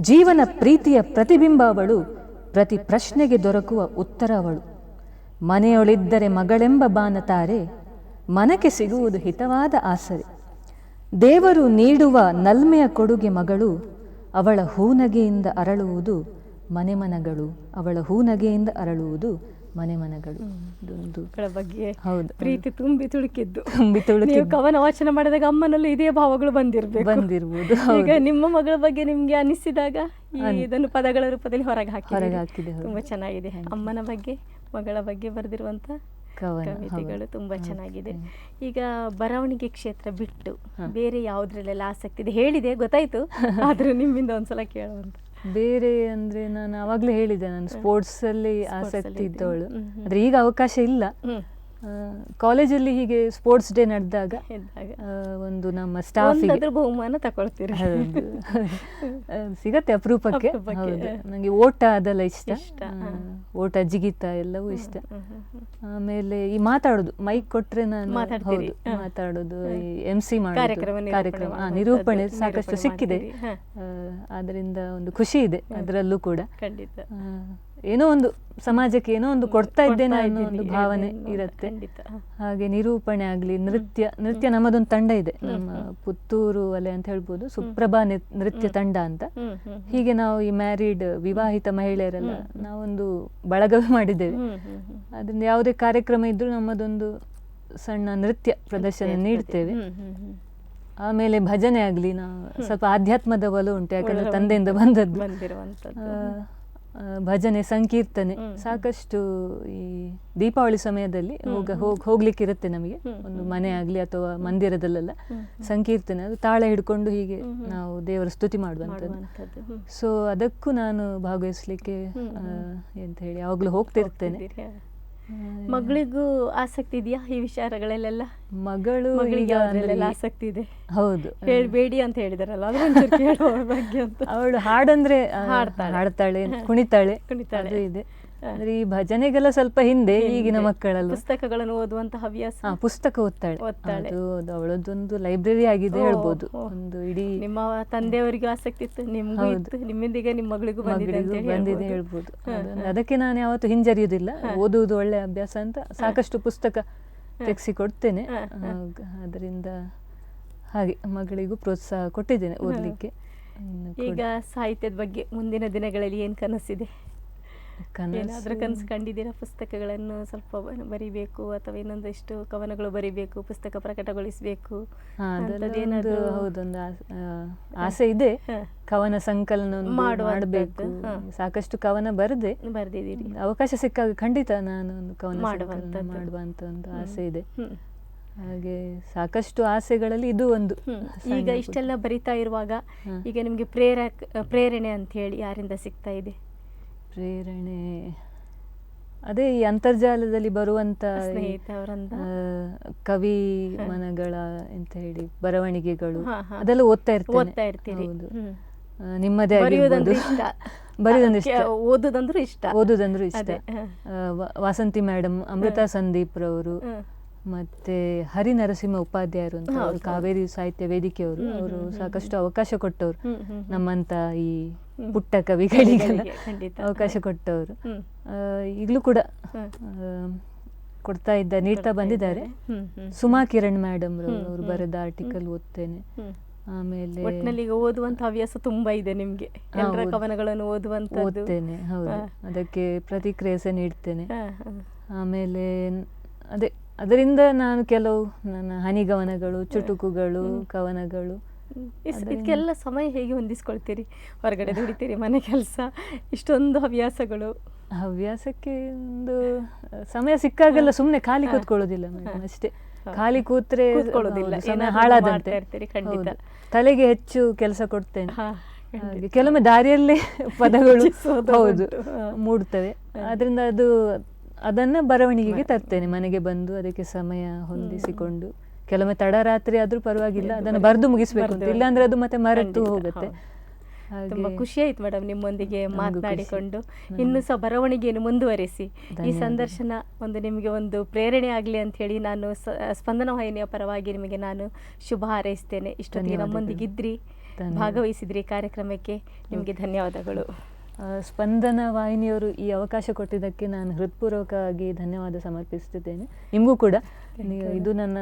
[SPEAKER 2] ಜೀವನ ಪ್ರೀತಿಯ ಪ್ರತಿಬಿಂಬ ಅವಳು ಪ್ರತಿ ಪ್ರಶ್ನೆಗೆ ದೊರಕುವ ಉತ್ತರ ಅವಳು ಮನೆಯೊಳಿದ್ದರೆ ಮಗಳೆಂಬ ಬಾನತಾರೆ ಮನಕ್ಕೆ ಸಿಗುವುದು ಹಿತವಾದ ಆಸರೆ. ದೇವರು ನೀಡುವ ನಲ್ಮೆಯ ಕೊಡುಗೆ ಮಗಳು ಅವಳ ಹೂನಗೆಯಿಂದ ಅರಳುವುದು ಮನೆಮನಗಳು ಅವಳ ಹೂನಗೆಯಿಂದ ಅರಳುವುದು ಮನೆಮನಗಳು.
[SPEAKER 1] ಬಗ್ಗೆ
[SPEAKER 2] ಹೌದು
[SPEAKER 1] ಪ್ರೀತಿ ತುಂಬಿ ತುಳುಕಿದ್ದು.
[SPEAKER 2] ತುಂಬಿ ತುಳುಕಿದ್ದು.
[SPEAKER 1] ನೀವು ಕವನ ವಾಚನ ಮಾಡಿದಾಗ ಅಮ್ಮನಲ್ಲಿ ಇದೇ ಭಾವಗಳು ಬಂದಿರಬೇಕು.
[SPEAKER 2] ಬಂದಿರ್ಬೋದು
[SPEAKER 1] ಈಗ ನಿಮ್ಮ ಮಗಳ ಬಗ್ಗೆ ನಿಮ್ಗೆ ಅನಿಸಿದಾಗ ಇದನ್ನು ಪದಗಳ ರೂಪದಲ್ಲಿ ಹೊರಗೆ ಹಾಕಿ
[SPEAKER 2] ಹೊರಗೆ ಹಾಕಿದೆ,
[SPEAKER 1] ತುಂಬಾ ಚೆನ್ನಾಗಿದೆ. ಅಮ್ಮನ ಬಗ್ಗೆ ಮಗಳ ಬಗ್ಗೆ ಬರೆದಿರುವಂತ
[SPEAKER 2] ಕವನಗಳು
[SPEAKER 1] ಕವಿತೆಗಳು. ತುಂಬಾ ಚೆನ್ನಾಗಿದೆ. ಈಗ ಬರವಣಿಗೆ ಕ್ಷೇತ್ರ ಬಿಟ್ಟು ಬೇರೆ ಯಾವುದ್ರಲ್ಲೆಲ್ಲ ಆಸಕ್ತಿ ಇದೆ ಹೇಳಿದೆ ಗೊತ್ತಾಯ್ತು. ಆದ್ರೂ ನಿಮ್ಮಿಂದ ಒಂದ್ಸಲ ಕೇಳುವಂತ.
[SPEAKER 2] ಬೇರೆ ಅಂದ್ರೆ ನಾನು ಅವಾಗಲೇ ಹೇಳಿದೆ ನಾನು ಸ್ಪೋರ್ಟ್ಸ್ ಅಲ್ಲಿ ಆಸಕ್ತಿ. ಇದ್ದವಳು. ಆದ್ರೆ ಈಗ ಅವಕಾಶ ಇಲ್ಲ. ಕಾಲೇಜಲ್ಲಿ ಹೀಗೆ ಸ್ಪೋರ್ಟ್ಸ್ ಡೇ ನಡೆದಾಗ ಒಂದು ನಮ್ಮ
[SPEAKER 1] ಸ್ಟಾಫ್ ಬಹುಮಾನ ತಗೊಳ್ತೀರಿ.
[SPEAKER 2] ಸಿಗತ್ತೆ ಅಪರೂಪಕ್ಕೆ. ನನಗೆ ಓಟ ಅದೆಲ್ಲ ಇಷ್ಟ. ಓಟ ಜಿಗಿತ ಎಲ್ಲವೂ ಇಷ್ಟ. ಆಮೇಲೆ ಈ ಮಾತಾಡೋದು ಮೈಕ್ ಕೊಟ್ರೆ ನಾನು ಹೌದು ಮಾತಾಡೋದು ಈ ಎಂ ಸಿ
[SPEAKER 1] ಕಾರ್ಯಕ್ರಮ
[SPEAKER 2] ಮಾಡೋದು
[SPEAKER 1] ನಿರೂಪಣೆ
[SPEAKER 2] ಕಾರ್ಯಕ್ರಮ. ನಿರೂಪಣೆ ಸಾಕಷ್ಟು ಸಿಕ್ಕಿದೆ. ಅದರಿಂದ ಒಂದು ಖುಷಿ ಇದೆ ಅದರಲ್ಲೂ ಕೂಡ.
[SPEAKER 1] ಖಂಡಿತ.
[SPEAKER 2] ಏನೋ ಒಂದು ಸಮಾಜಕ್ಕೆ ಏನೋ ಒಂದು ಕೊಡ್ತಾ ಇದ್ದೇನೆ ಅನ್ನೋ ಒಂದು ಭಾವನೆ ಇರುತ್ತೆ. ಹಾಗೆ ನಿರೂಪಣೆ ಆಗಲಿ ನೃತ್ಯ ನೃತ್ಯ ನಮ್ಮದೊಂದು ತಂಡ ಇದೆ. ನಮ್ಮ ಪುತ್ತೂರು ಅಲೆ ಅಂತ ಹೇಳ್ಬೋದು ಸುಪ್ರಭಾ ನೃತ್ಯ ತಂಡ ಅಂತ. ಹೀಗೆ ನಾವು ಈ ಮ್ಯಾರಿಡ್ ವಿವಾಹಿತ ಮಹಿಳೆಯರೆಲ್ಲ ನಾವೊಂದು ಬಳಗವೇ ಮಾಡಿದ್ದೇವೆ. ಅದರಿಂದ ಯಾವುದೇ ಕಾರ್ಯಕ್ರಮ ಇದ್ರೂ ನಮ್ಮದೊಂದು ಸಣ್ಣ ನೃತ್ಯ ಪ್ರದರ್ಶನ. ನೀಡ್ತೇವೆ. ಆಮೇಲೆ ಭಜನೆ ಆಗಲಿ ನಾವು ಸ್ವಲ್ಪ ಆಧ್ಯಾತ್ಮದ ಒಲವು ಉಂಟು ಯಾಕಂದ್ರೆ ತಂದೆಯಿಂದ ಬಂದದ್ದು. ಭಜನೆ ಸಂಕೀರ್ತನೆ ಸಾಕಷ್ಟು ಈ ದೀಪಾವಳಿ ಸಮಯದಲ್ಲಿ ಹೋಗ ಹೋಗ್ ಹೋಗ್ಲಿಕ್ಕೆ ಇರುತ್ತೆ ನಮಗೆ ಒಂದು ಮನೆ ಆಗಲಿ ಅಥವಾ ಮಂದಿರದಲ್ಲೆಲ್ಲ ಸಂಕೀರ್ತನೆ ಅದು ತಾಳ ಹಿಡ್ಕೊಂಡು ಹೀಗೆ. ನಾವು ದೇವರ ಸ್ತುತಿ ಮಾಡುವಂಥದ್ದು. ಸೊ ಅದಕ್ಕೂ ನಾನು ಭಾಗವಹಿಸ್ಲಿಕ್ಕೆ ಎಂತ ಹೇಳಿ ಯಾವಾಗಲೂ ಹೋಗ್ತಿರ್ತೇನೆ.
[SPEAKER 1] ಮಗಳಿಗೂ ಆಸಕ್ತಿ ಇದೆಯಾ ಈ ವಿಚಾರಗಳಲ್ಲೆಲ್ಲ?
[SPEAKER 2] ಮಗಳು
[SPEAKER 1] ಮಗಳಿಗೆ ಆಸಕ್ತಿ ಇದೆ.
[SPEAKER 2] ಹೌದು.
[SPEAKER 1] ಹೇಳ್ಬೇಡಿ ಅಂತ ಹೇಳಿದಾರಲ್ಲ ಅದು ಒಂಚೂರು ಕೇಳುವ ಬಗ್ಗೆ ಅಂತ.
[SPEAKER 2] ಅವಳು ಹಾಡಂದ್ರೆ
[SPEAKER 1] ಹಾಡ್ತಾಳೆ.
[SPEAKER 2] ಹಾಡ್ತಾಳೆ ಕುಣಿತಾಳೆ.
[SPEAKER 1] ಕುಣಿತಾಳೆ.
[SPEAKER 2] ಇದೆ. ಅಂದ್ರೆ ಈ ಭಜನೆಗೆಲ್ಲ ಸ್ವಲ್ಪ ಹಿಂದೆ ಈಗಿನ ಮಕ್ಕಳಲ್ಲಿ.
[SPEAKER 1] ಪುಸ್ತಕಗಳನ್ನು ಓದುವಂತಹ ಹವ್ಯಾಸ.
[SPEAKER 2] ಪುಸ್ತಕ ಓದ್ತಾಳೆ.
[SPEAKER 1] ಅವಳದೊಂದು
[SPEAKER 2] ಅದು ಅವಳದ್ದೊಂದು ಲೈಬ್ರರಿ ಆಗಿದೆ ಹೇಳ್ಬೋದು. ಒಂದು ಇಡೀ
[SPEAKER 1] ನಿಮ್ಮ ತಂದೆಯವರಿಗೂ ಆಸಕ್ತಿ ಇತ್ತು ನಿಮ್ಗೂ
[SPEAKER 2] ನಿಮ್ಮಿಂದೀಗ
[SPEAKER 1] ಇತ್ತು ನಿಮ್ಮಿಂದಿಗೆ ನಿಮ್ಮ ಮಗಳಿಗೂ ಬಂದಿದೆ ಹೇಳ್ಬೋದು.
[SPEAKER 2] ಅದಕ್ಕೆ ನಾನು ಯಾವತ್ತು ಹಿಂಜರಿಯುವುದಿಲ್ಲ ಓದುವುದು ಒಳ್ಳೆ ಅಭ್ಯಾಸ ಅಂತ ಸಾಕಷ್ಟು ಪುಸ್ತಕ ತೆಗೆಸಿ ಕೊಡ್ತೇನೆ. ಅದರಿಂದ ಹಾಗೆ ಮಗಳಿಗೂ ಪ್ರೋತ್ಸಾಹ ಕೊಟ್ಟಿದ್ದೇನೆ ಓದಲಿಕ್ಕೆ.
[SPEAKER 1] ಈಗ ಸಾಹಿತ್ಯದ ಬಗ್ಗೆ ಮುಂದಿನ ದಿನಗಳಲ್ಲಿ ಏನು ಕನಸಿದೆ? ಏನಾದ್ರೂ ಕನಸು ಕಂಡಿದ್ದೀರಾ? ಪುಸ್ತಕಗಳನ್ನು ಸ್ವಲ್ಪ ಬರಿಬೇಕು ಅಥವಾ ಇನ್ನೊಂದಷ್ಟು ಕವನಗಳು ಬರಿಬೇಕು ಪುಸ್ತಕ ಪ್ರಕಟಗೊಳಿಸಬೇಕು?
[SPEAKER 2] ಹೌದೊಂದು ಆಸೆ ಇದೆ. ಕವನ ಸಂಕಲನ ಮಾಡಬೇಕು. ಸಾಕಷ್ಟು ಕವನ ಬರದೆ
[SPEAKER 1] ಬರ್ದಿದ್ದೀರಿ.
[SPEAKER 2] ಅವಕಾಶ ಸಿಕ್ಕಾಗ ಖಂಡಿತ ನಾನು ಒಂದು ಕವನ. ಮಾಡುವಂತ ಒಂದು ಆಸೆ ಇದೆ. ಹಾಗೆ ಸಾಕಷ್ಟು ಆಸೆಗಳಲ್ಲಿ ಇದು ಒಂದು
[SPEAKER 1] ಈಗ ಇಷ್ಟೆಲ್ಲ ಬರಿತಾ ಇರುವಾಗ ಈಗ ನಿಮ್ಗೆ ಪ್ರೇರ ಪ್ರೇರಣೆ ಅಂತ ಹೇಳಿ ಯಾರಿಂದ ಸಿಗ್ತಾ ಇದೆ?
[SPEAKER 2] ಪ್ರೇರಣೆ. ಅದೇ ಈ ಅಂತರ್ಜಾಲದಲ್ಲಿ ಬರುವಂತ ಕವಿ ಮನಗಳ ಎಂತ ಹೇಳಿ ಬರವಣಿಗೆಗಳು. ಅದೆಲ್ಲ ಓದ್ತಾ ಇರ್ತೀನಿ. ನಿಮ್ಮದೇ
[SPEAKER 1] ಓದುದಂದ್ರೂ ಇಷ್ಟ.
[SPEAKER 2] ಓದುದಂದ್ರೂ ಇಷ್ಟ. ವಾಸಂತಿ ಮೇಡಮ್ ಅಮೃತ ಸಂದೀಪ್ ರವರು. ಮತ್ತೆ ಹರಿನರಸಿಂಹ ಉಪಾಧ್ಯಾಯರು ಅಂತ ಅವರು ಕಾವೇರಿ ಸಾಹಿತ್ಯ ವೇದಿಕೆಯವರು. ಅವರು ಸಾಕಷ್ಟು ಅವಕಾಶ ಕೊಟ್ಟವರು. ನಮ್ಮಂತ ಈ. ಪುಟ್ಟ ಕವಿಗಳಿಗೆಲ್ಲ
[SPEAKER 1] ಕವಿಗಳಿಗೆ.
[SPEAKER 2] ಅವಕಾಶ ಕೊಟ್ಟವರು. ಈಗಲೂ ಕೂಡ ಕೊಡ್ತಾ ಇದ್ದ ನೀಡ್ತಾ ಬಂದಿದ್ದಾರೆ. ಸುಮಾ ಕಿರಣ್ ಮೇಡಮ್ ಅವರು. ಬರೆದ ಆರ್ಟಿಕಲ್ ಓದ್ತೇನೆ. ಆಮೇಲೆ
[SPEAKER 1] ಈಗ ಓದುವಂತ ಹವ್ಯಾಸ ತುಂಬಾ ಇದೆ ನಿಮ್ಗೆ. ಎಲ್ಲರ ಕವನಗಳನ್ನು ಓದುವಂತ
[SPEAKER 2] ಓದ್ತೇನೆ ಹೌದು. ಅದಕ್ಕೆ ಪ್ರತಿಕ್ರಿಯೆ ಸಹ ನೀಡ್ತೇನೆ. ಆಮೇಲೆ ಅದೇ ಅದರಿಂದ ನಾನು ಕೆಲವು ನನ್ನ ಹನಿಗವನಗಳು ಚುಟುಕುಗಳು ಕವನಗಳು.
[SPEAKER 1] ಇದಕ್ಕೆಲ್ಲ ಸಮಯ ಹೇಗೆ ಹೊಂದಿಸ್ಕೊಳ್ತೀರಿ? ಹೊರಗಡೆ ದುಡಿತೀರಿ ಮನೆ ಕೆಲಸ ಇಷ್ಟೊಂದು ಹವ್ಯಾಸಗಳು.
[SPEAKER 2] ಹವ್ಯಾಸಕ್ಕೆ ಒಂದು ಸಮಯ ಸಿಕ್ಕಾಗೆಲ್ಲ ಸುಮ್ಮನೆ ಖಾಲಿ ಕೂತ್ಕೊಳ್ಳೋದಿಲ್ಲ ಮೇಡಮ್ ಅಷ್ಟೇ. ಖಾಲಿ ಕೂತ್ರೆ ಸಮಯ ಹಾಳಾದಂತೆ. ತಲೆಗೆ ಹೆಚ್ಚು ಕೆಲಸ ಕೊಡ್ತೇನೆ. ಕೆಲವೊಮ್ಮೆ ದಾರಿಯಲ್ಲೇ ಪದಗಳು ಹೌದು ಮೂಡ್ತವೆ.
[SPEAKER 1] ಆದ್ರಿಂದ
[SPEAKER 2] ಅದರಿಂದ ಅದು ಅದನ್ನ ಬರವಣಿಗೆಗೆ ತರ್ತೇನೆ. ಮನೆಗೆ ಬಂದು ಅದಕ್ಕೆ ಸಮಯ ಹೊಂದಿಸಿಕೊಂಡು. ಕೆಲವೊಮ್ಮೆ ತಡರಾತ್ರಿ ಆದ್ರೂ ಪರವಾಗಿಲ್ಲ ಅದನ್ನು ಬರೆದು ಮುಗಿಸ್ಬೇಕು ಅಂತ. ಇಲ್ಲಾಂದ್ರೆ ಅದು ಮತ್ತೆ ಮರೆತು ಹೋಗುತ್ತೆ.
[SPEAKER 1] ತುಂಬಾ ಖುಷಿ ಆಯ್ತು ಮೇಡಮ್ ನಿಮ್ಮೊಂದಿಗೆ ಮಾತನಾಡಿಕೊಂಡು. ಇನ್ನು ಸಹ ಬರವಣಿಗೆಯನ್ನು ಮುಂದುವರಿಸಿ. ಈ ಸಂದರ್ಶನ ಒಂದು ನಿಮಗೆ ಒಂದು ಪ್ರೇರಣೆ ಆಗಲಿ ಅಂತ ಹೇಳಿ ನಾನು ಸ್ಪಂದನ ವಾಹಿನಿಯ ಪರವಾಗಿ ನಿಮಗೆ ನಾನು ಶುಭ ಹಾರೈಸ್ತೇನೆ. ಇಷ್ಟೊತ್ತಿಗೆ
[SPEAKER 2] ನಮ್ಮೊಂದಿಗೆ
[SPEAKER 1] ಇದ್ರಿ
[SPEAKER 2] ಧನ್ಯವಾದ.
[SPEAKER 1] ಭಾಗವಹಿಸಿದ್ರಿ ಕಾರ್ಯಕ್ರಮಕ್ಕೆ. ನಿಮಗೆ ಧನ್ಯವಾದಗಳು.
[SPEAKER 2] ಸ್ಪಂದನ ವಾಹಿನಿಯವರು ಈ ಅವಕಾಶ ಕೊಟ್ಟಿದ್ದಕ್ಕೆ ನಾನು ಹೃತ್ಪೂರ್ವಕವಾಗಿ ಧನ್ಯವಾದ ಸಮರ್ಪಿಸುತ್ತಿದ್ದೇನೆ. ನಿಮಗೂ ಕೂಡ. ಇದು ನನ್ನ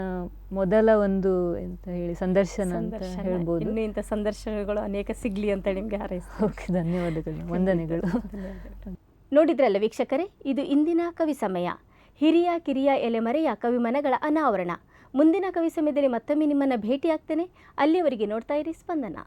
[SPEAKER 2] ಮೊದಲ ಒಂದು ಎಂತ ಹೇಳಿ ಸಂದರ್ಶನ ಅಂತ ಹೇಳ್ಬೋದು.
[SPEAKER 1] ಇನ್ನು ಇಂಥ ಸಂದರ್ಶನಗಳು ಅನೇಕ ಸಿಗ್ಲಿ ಅಂತ ನಿಮಗೆ ಹಾರೈಸಿ
[SPEAKER 2] ಓಕೆ ಧನ್ಯವಾದಗಳು. ವಂದನೆಗಳು.
[SPEAKER 1] ನೋಡಿದ್ರಲ್ಲ ವೀಕ್ಷಕರೇ ಇದು ಇಂದಿನ ಕವಿ ಸಮಯ. ಹಿರಿಯ ಕಿರಿಯ ಎಲೆಮರೆಯ ಕವಿಮನಗಳ ಅನಾವರಣ. ಮುಂದಿನ ಕವಿ ಸಮಯದಲ್ಲಿ ಮತ್ತೊಮ್ಮೆ ನಿಮ್ಮನ್ನು ಭೇಟಿಯಾಗ್ತೇನೆ. ಅಲ್ಲಿಯವರೆಗೆ ನೋಡ್ತಾ ಇರಿ ಸ್ಪಂದನ.